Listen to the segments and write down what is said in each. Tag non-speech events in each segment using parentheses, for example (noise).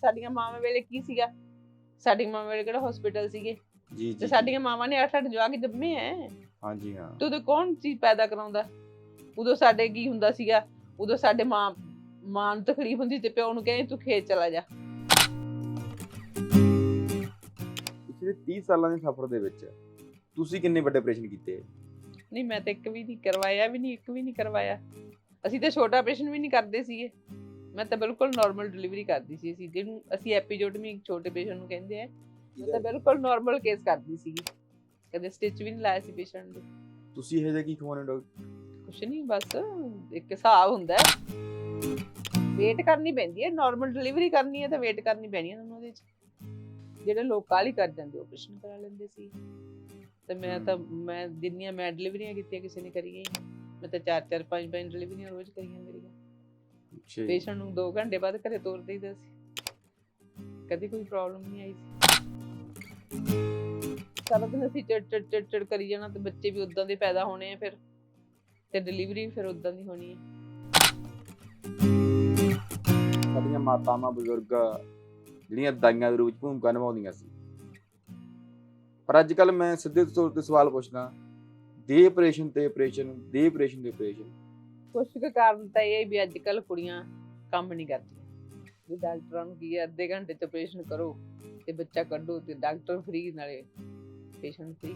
ਸਾਡੀਆਂ ਮਾਵਾਂ ਵੇਲੇ ਕੀ ਸੀਗਾ? ਸਾਡੀਆਂ ਮਾਵਾਂ ਵੇਲੇ ਕਿਹੜਾ ਹਸਪੀਟਲ ਸੀਗੇ? ਜੀ ਤੇ ਜੀ। ਸਾਡੀਆਂ ਮਾਵਾਂ ਨੇ 8-8 ਜਵਾਕ ਜੰਮੇ ਐ। ਹਾਂਜੀ ਹਾਂ। ਤੇ ਉਦੋਂ ਕੌਣ ਚੀਜ਼ ਪੈਦਾ ਕਰਾਉਂਦਾ? ਉਦੋਂ ਸਾਡੇ ਕੀ ਹੁੰਦਾ ਸੀਗਾ? ਉਦੋਂ ਸਾਡੇ ਮਾਂ ਮਾਂ ਨੂੰ ਤਕਲੀਫ ਹੁੰਦੀ ਤੇ ਪਿਓ ਨੂੰ ਕਹਿੰਦੇ ਤੂੰ ਖੇਤ ਚਲਾ ਜਾ। ਪਿਛਲੇ 30 ਸਾਲਾਂ ਦੇ ਸਫ਼ਰ ਦੇ ਵਿੱਚ ਤੁਸੀਂ ਕਿੰਨੇ ਵੱਡੇ ਆਪਰੇਸ਼ਨ ਕੀਤੇ? ਨਹੀਂ ਮੈਂ ਤਾਂ ਇੱਕ ਵੀ ਨਹੀਂ ਕਰਵਾਇਆ ਵੀ ਨਹੀਂ ਇੱਕ ਵੀ ਨਹੀਂ ਕਰਵਾਇਆ। ਅਸੀਂ ਤਾਂ ਛੋਟਾ ਆਪਰੇਸ਼ਨ ਵੀ ਨਹੀਂ ਕਰਦੇ ਸੀਗੇ। ਮੈਂ ਤਾਂ ਬਿਲਕੁਲ ਨਾਰਮਲ ਡਿਲੀਵਰੀ ਕਰਦੀ ਸੀ ਅਸੀਂ ਜਿਹਨੂੰ ਅਸੀਂ ਐਪੀਜੋਟਮੀ ਛੋਟੇ ਪੇਸ਼ੈਂਟ ਨੂੰ ਕਹਿੰਦੇ ਆ ਮੈਂ ਤਾਂ ਬਿਲਕੁਲ ਨਾਰਮਲ ਕੇਸ ਕਰਦੀ ਸੀਗੀ ਕਦੇ ਸਟਿਚ ਵੀ ਨਹੀਂ ਲਾਇਆ ਸੀ ਪੇਸ਼ੈਂਟ ਦੇ ਤੁਸੀਂ ਇਹ ਕੀ ਖਵਾਉਣੇ ਡਾਕਟਰ? ਕੁਛ ਨਹੀਂ ਬਸ ਇੱਕ ਹਿਸਾਬ ਹੁੰਦਾ ਹੈ। ਵੇਟ ਕਰਨੀ ਪੈਂਦੀ ਹੈ ਨਾਰਮਲ ਡਿਲੀਵਰੀ ਕਰਨੀ ਹੈ ਤਾਂ ਵੇਟ ਕਰਨੀ ਪੈਣੀ ਹੈ ਤੁਹਾਨੂੰ ਉਹਦੇ ਚ। ਜਿਹੜੇ ਲੋਕ ਕਾਲੀ ਕਰ ਜਾਂਦੇ ਆਪਰੇਸ਼ਨ ਕਰਾ ਲੈਂਦੇ ਸੀ। ਤੇ ਮੈਂ ਤਾਂ ਮੈਂ ਜਿੰਨੀਆਂ ਮੈਂ ਡਿਲੀਵਰੀਆਂ ਕੀਤੀਆਂ ਕਿਸੇ ਨੇ ਕਰੀਆਂ ਹੀ ਨਹੀਂ। ਮੈਂ ਤਾਂ ਚਾਰ ਚਾਰ ਪੰਜ ਪੰਜ ਡਿਲੀਵਰੀਆਂ ਰੋਜ਼ ਕਰੀਆਂ ਜੀ। ਪੇਸ਼ੈਂਟ ਨੂੰ 2 ਘੰਟੇ ਬਾਅਦ ਘਰੇ ਤੋਰ ਦੇਈਦਾ ਸੀ। ਕਦੀ ਕੋਈ ਪ੍ਰੋਬਲਮ ਨਹੀਂ ਆਈ ਸੀ। ਸਾਰਾ ਦਿਨ ਅਸੀਂ ਚੜ ਚੜ ਚੜ ਚੜ ਕਰੀ ਜਾਣਾ ਤੇ ਬੱਚੇ ਵੀ ਉਦਾਂ ਦੇ ਪੈਦਾ ਹੋਣੇ ਆ ਫਿਰ। ਤੇ ਡਿਲੀਵਰੀ ਫਿਰ ਉਦਾਂ ਦੀ ਹੋਣੀ ਹੈ ਸਾਡੀਆਂ ਮਾਤਾਵਾਂ ਬਜ਼ੁਰਗ ਜਿਹੜੀਆਂ ਦਾਈਆਂ ਦੇ ਰੂਪ ਵਿੱਚ ਭੂਮਿਕਾ ਨਿਭਾਉਂਦੀਆਂ ਸੀ। ਪਰ ਅੱਜ ਕੱਲ ਮੈਂ ਸਿੱਧੇ ਤੌਰ ਤੇ ਸਵਾਲ ਪੁੱਛਦਾ ਦੇ ਆਪਰੇਸ਼ਨ ਤੇ ਆਪਰੇਸ਼ਨ ਦੇ ਆਪਰੇਸ਼ਨ ਤੇ ਆਪਰੇਸ਼ਨ ਕੁਛ ਕੁ ਕਾਰਨ ਤਾਂ ਇਹ ਹੈ ਵੀ ਅੱਜ ਕੱਲ ਕੁੜੀਆਂ ਕੰਮ ਨਹੀਂ ਕਰਦੀਆਂ। ਵੀ ਡਾਕਟਰਾਂ ਨੂੰ ਕੀ ਹੈ, ਅੱਧੇ ਘੰਟੇ ਚ ਆਪਰੇਸ਼ਨ ਕਰੋ ਤੇ ਬੱਚਾ ਕੱਢੋ ਤੇ ਡਾਕਟਰ ਫ੍ਰੀ ਨਾਲੇ ਪੇਸ਼ੈਂਟ ਫ੍ਰੀ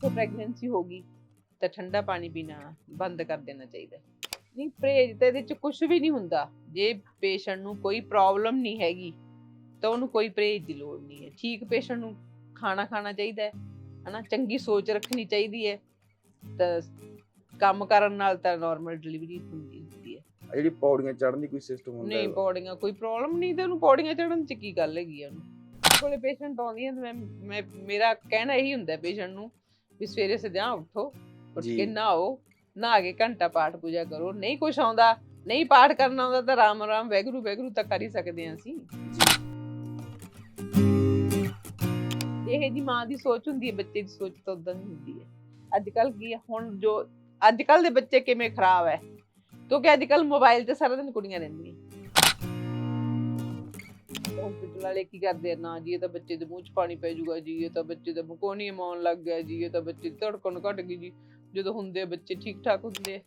ਤੋਂ ਪ੍ਰੈਗਨੈਂਸੀ ਹੋ ਗਈ ਤਾਂ ਠੰਡਾ ਪਾਣੀ ਪੀਣਾ ਬੰਦ ਕਰ ਦੇਣਾ ਚਾਹੀਦਾ ਹੈ। ਨਹੀਂ, ਪਰਹੇਜ ਤਾਂ ਇਹਦੇ ਚ ਕੁਝ ਵੀ ਨਹੀਂ ਹੁੰਦਾ। ਜੇ ਪੇਸ਼ੈਂਟ ਨੂੰ ਕੋਈ ਪ੍ਰੋਬਲਮ ਨਹੀਂ ਹੈਗੀ ਤਾਂ ਉਹਨੂੰ ਕੋਈ ਪਰਹੇਜ ਦੀ ਲੋੜ ਨਹੀਂ ਹੈ। ਠੀਕ ਪੇਸ਼ੈਂਟ ਨੂੰ ਖਾਣਾ ਖਾਣਾ ਚਾਹੀਦਾ ਹੈ, ਹਨਾ? ਚੰਗੀ ਸੋਚ ਰੱਖਣੀ ਚਾਹੀਦੀ ਹੈ। ਤਾਂ ਕੰਮ ਕਰਨ ਨਾਲ ਤਾਂ ਨਾਰਮਲ ਡਿਲੀਵਰੀ ਹੁੰਦੀ ਹੁੰਦੀ ਹੈ। ਆ ਜਿਹੜੀ ਪੌੜੀਆਂ ਚੜ੍ਹਨ ਦੀ ਕੋਈ ਸਿਸਟਮ ਹੁੰਦਾ ਨਹੀਂ? ਪੌੜੀਆਂ ਕੋਈ ਪ੍ਰੋਬਲਮ ਨਹੀਂ ਤੇ ਉਹਨੂੰ ਪੌੜੀਆਂ ਚੜਨ ਚ ਕੀ ਗੱਲ ਹੈਗੀ ਆ ਉਹਨੂੰ? ਮੇਰੇ ਕੋਲੇ ਪੇਸ਼ੈਂਟ ਆਉਂਦੀਆਂ ਤੇ ਮੈਂ ਮੈਂ ਮੇਰਾ ਕਹਿਣਾ ਇਹੀ ਹੁੰਦਾ ਪੇਸ਼ੈਂਟ ਨੂੰ ਵੀ ਸਵੇਰੇ ਸਦਿਆਂ ਉੱਠੋ ਉੱਠ ਜੀ। ਕੇ ਨਹਾਓ ਨਹਾ ਕੇ ਘੰਟਾ ਪਾਠ ਪੂਜਾ ਕਰੋ। ਨਹੀਂ ਕੁਛ ਆਉਂਦਾ ਨਹੀਂ ਪਾਠ ਕਰਨਾ ਆਉਂਦਾ ਤਾਂ ਰਾਮ ਰਾਮ ਵੈਗਰੂ ਵੈਗਰੂ ਤਾਂ ਕਰ ਹੀ ਸਕਦੇ ਹਾਂ ਅਸੀਂ। ਇਹ ਜੀ ਮਾਂ ਦੀ ਸੋਚ ਹੁੰਦੀ ਹੈ ਬੱਚੇ ਦੀ ਸੋਚ ਤਾਂ ਉਦਾਂ ਨਹੀਂ ਹੁੰਦੀ ਹੈ। ਅੱਜ ਕੱਲ ਕੀ ਹੈ ਹੁਣ ਜੋ ਅੱਜ ਕੱਲ ਦੇ ਬੱਚੇ ਕਿਵੇਂ ਖਰਾਬ ਹੈ ਕਿਉਂਕਿ ਅੱਜ ਕੱਲ ਮੋਬਾਈਲ ਤੇ ਸਾਰਾ ਦਿਨ ਕੁੜੀਆਂ ਰਹਿੰਦੀਆਂ। ਹਸਪੀਟਲ ਵਾਲੇ ਕੀ ਕਰਦੇ ਆ? ਨਾ ਜੀ, ਇਹ ਤਾਂ ਬੱਚੇ ਦੇ ਮੂੰਹ 'ਚ ਪਾਣੀ ਪੈ ਜਾਊਗਾ ਜੀ, ਇਹ ਤਾਂ ਬੱਚੇ ਦਾ ਮਕੋਨੀ ਆਉਣ ਲੱਗ ਗਿਆ ਜੀ, ਇਹ ਤਾਂ ਬੱਚੇ ਦੀ ਧੜਕਣ ਘਟ ਗਈ ਜੀ। ਜਦੋਂ ਹੁੰਦੇ ਬੱਚੇ ਠੀਕ ਠਾਕ ਹੁੰਦੇ ਆ।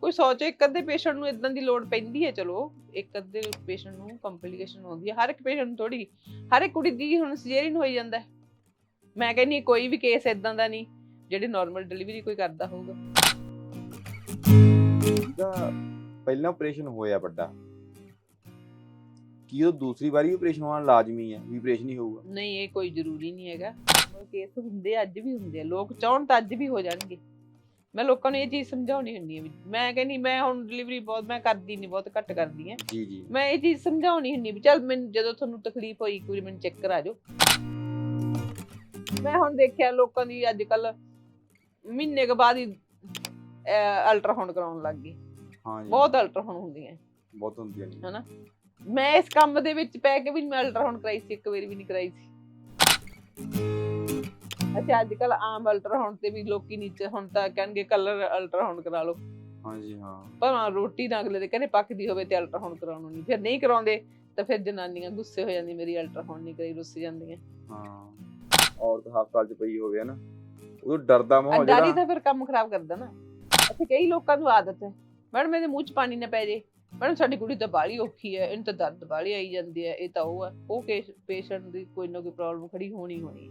ਕੋਈ ਸੋਚੇ ਇੱਕ ਅੱਧੇ ਪੇਸ਼ੈਂਟ ਨੂੰ ਇਦਾਂ ਦੀ ਲੋੜ ਪੈਂਦੀ ਹੈ ਚਲੋ। ਇੱਕ ਅੱਧੇ ਪੇਸ਼ੈਂਟ ਨੂੰ ਕੰਪਲਿਕੇਸ਼ਨ ਹੁੰਦੀ ਹੈ ਹਰ ਇੱਕ ਪੇਸ਼ੈਂਟ ਨੂੰ ਥੋੜੀ ਹਰ ਇੱਕ ਕੁੜੀ ਦੀ ਹੁਣ ਸਿਜੇਰੀਅਨ ਹੋਈ ਜਾਂਦਾ ਹੈ। ਮੈਂ ਕਹਿੰਨੀ ਕੋਈ ਵੀ ਕੇਸ ਇਦਾਂ ਦਾ ਨਹੀਂ। ਜਿਹੜੇ ਨਾਰਮਲ ਡਿਲੀਵਰੀ ਕੋਈ ਕਰਦਾ ਹੋਊਗਾ। ਜਿਹਦਾ ਪਹਿਲਾਂ ਆਪਰੇਸ਼ਨ ਹੋਇਆ ਵੱਡਾ। ਕੀ ਉਹ ਦੂਸਰੀ ਵਾਰੀ ਆਪਰੇਸ਼ਨ ਹੋਣਾ ਲਾਜ਼ਮੀ ਹੈ ਵੀ ਆਪਰੇਸ਼ਨ ਹੀ ਹੋਊਗਾ। ਨਹੀਂ ਇਹ ਕੋਈ ਜ਼ਰੂਰੀ ਨਹੀਂ ਹੈਗਾ। ਕੇਸ ਹੁੰਦੇ ਅੱਜ ਵੀ ਹੁੰਦੇ ਆ। ਲੋਕ ਚਾਹਣ ਤਾਂ ਅੱਜ ਵੀ ਹੋ ਜਾਣਗੇ। ਮੈਂ ਲੋਕਾਂ ਨੂੰ ਇਹ ਚੀਜ਼ ਸਮਝਾਉਣੀ ਹੁੰਦੀ ਹੈ ਮੈਂ ਕਹਿੰਨੀ ਮੈਂ ਹੁਣ ਡਿਲੀਵਰੀ ਬਹੁਤ ਮੈਂ ਕਰਦੀ ਨਹੀਂ ਬਹੁਤ ਘੱਟ ਕਰਦੀ ਹਾਂ ਜੀ ਜੀ। ਮੈਂ ਇਹ ਚੀਜ਼ ਸਮਝਾਉਣੀ ਹੁੰਦੀ ਵੀ ਚੱਲ ਮੈਨੂੰ ਜਦੋਂ ਤੁਹਾਨੂੰ ਤਕਲੀਫ ਹੋਈ ਇੱਕ ਵਾਰੀ ਮੈਨੂੰ ਚੈੱਕ ਕਰਾ ਜਾਓ ਮੈਂ ਹੁਣ ਦੇਖਿਆ ਲੋਕਾਂ ਦੀ ਅੱਜ ਕੱਲ ਮਹੀਨੇ ਕੇ ਬਾਅਦ ਹੀ ਅਲਟਰਾਸਾਊਂਡ ਕਰਾਉਣ ਲੱਗ ਗਏ ਹਾਂ ਜੀ। ਬਹੁਤ ਅਲਟਰਾਸਾਊਂਡ ਹੁੰਦੀਆਂ। ਬਹੁਤ ਹੁੰਦੀਆਂ ਨੇ ਹਨਾ? ਮੈਂ ਇਸ ਕੰਮ ਦੇ ਵਿੱਚ ਪੈ ਕੇ ਵੀ ਮੈਂ ਅਲਟਰਾਸਾਊਂਡ ਕਰਾਈ ਸੀ ਇੱਕ ਵਾਰੀ ਵੀ ਨਹੀਂ ਕਰਾਈ ਸੀ। ਅੱਛਾ ਅੱਜ ਕੱਲ ਆਮ ਅਲਟਰਾਸਾਊਂਡ ਤੇ ਵੀ ਲੋਕੀ ਨੀਚੇ ਹੁਣ ਤਾਂ ਕਹਿਣਗੇ ਕਲਰ ਅਲਟਰਾਸਾਊਂਡ ਕਰਾ ਲਓ। ਹਾਂ ਜੀ ਹਾਂ। ਪਰ ਰੋਟੀ ਨਾ ਅਗਲੇ ਦੇ ਕਹਿੰਦੇ ਪੱਕਦੀ ਹੋਵੇ ਤੇ ਅਲਟਰਾਸਾਊਂਡ ਕਰਾਉਣ ਨੂੰ। ਨਹੀਂ ਫਿਰ ਨਹੀਂ ਕਰਾਉਂਦੇ ਤਾਂ ਫਿਰ ਜਨਾਨੀਆਂ ਗੁੱਸੇ ਹੋ ਜਾਂਦੀ ਮੇਰੀ ਅਲਟਰਾਸਾਊਂਡ ਨਹੀਂ ਕਰੀ ਰੁੱਸ ਜਾਂਦੀਆਂ। ਹਾਂ। ਔਰਤ ਹਸਪਤਾਲ ਚ ਪਈ ਹੋਵੇ ਨਾ ਉਦੋਂ ਡਰਦਾ ਮਾਹੌਲ ਡਾਰੀ ਜਿਹੜਾ। ਤਾਂ ਫਿਰ ਕੰਮ ਖਰਾਬ ਕਰਦਾ ਨਾ। ਅੱਛਾ ਕਈ ਲੋਕਾਂ ਨੂੰ ਆਦਤ ਹੈ। ਮੈਡਮ ਇਹਦੇ ਮੂੰਹ 'ਚ ਪਾਣੀ ਨਾ ਪੈ ਜੇ। ਮੈਡਮ ਸਾਡੀ ਕੁੜੀ ਤਾਂ ਬਾਲੀ ਔਖੀ ਹੈ। ਇਹਨੂੰ ਤਾਂ ਦਰਦ ਬਾਲੀ ਆਈ ਜਾਂਦੀ ਹੈ। ਇਹ ਤਾਂ ਉਹ ਹੈ। ਉਹ ਕੇਸ ਪੇਸ਼ੈਂਟ ਦੀ ਕੋਈ ਨਾ ਕੋਈ ਪ੍ਰੋਬਲਮ ਖੜੀ ਹੋਣੀ ਹੋਣੀ।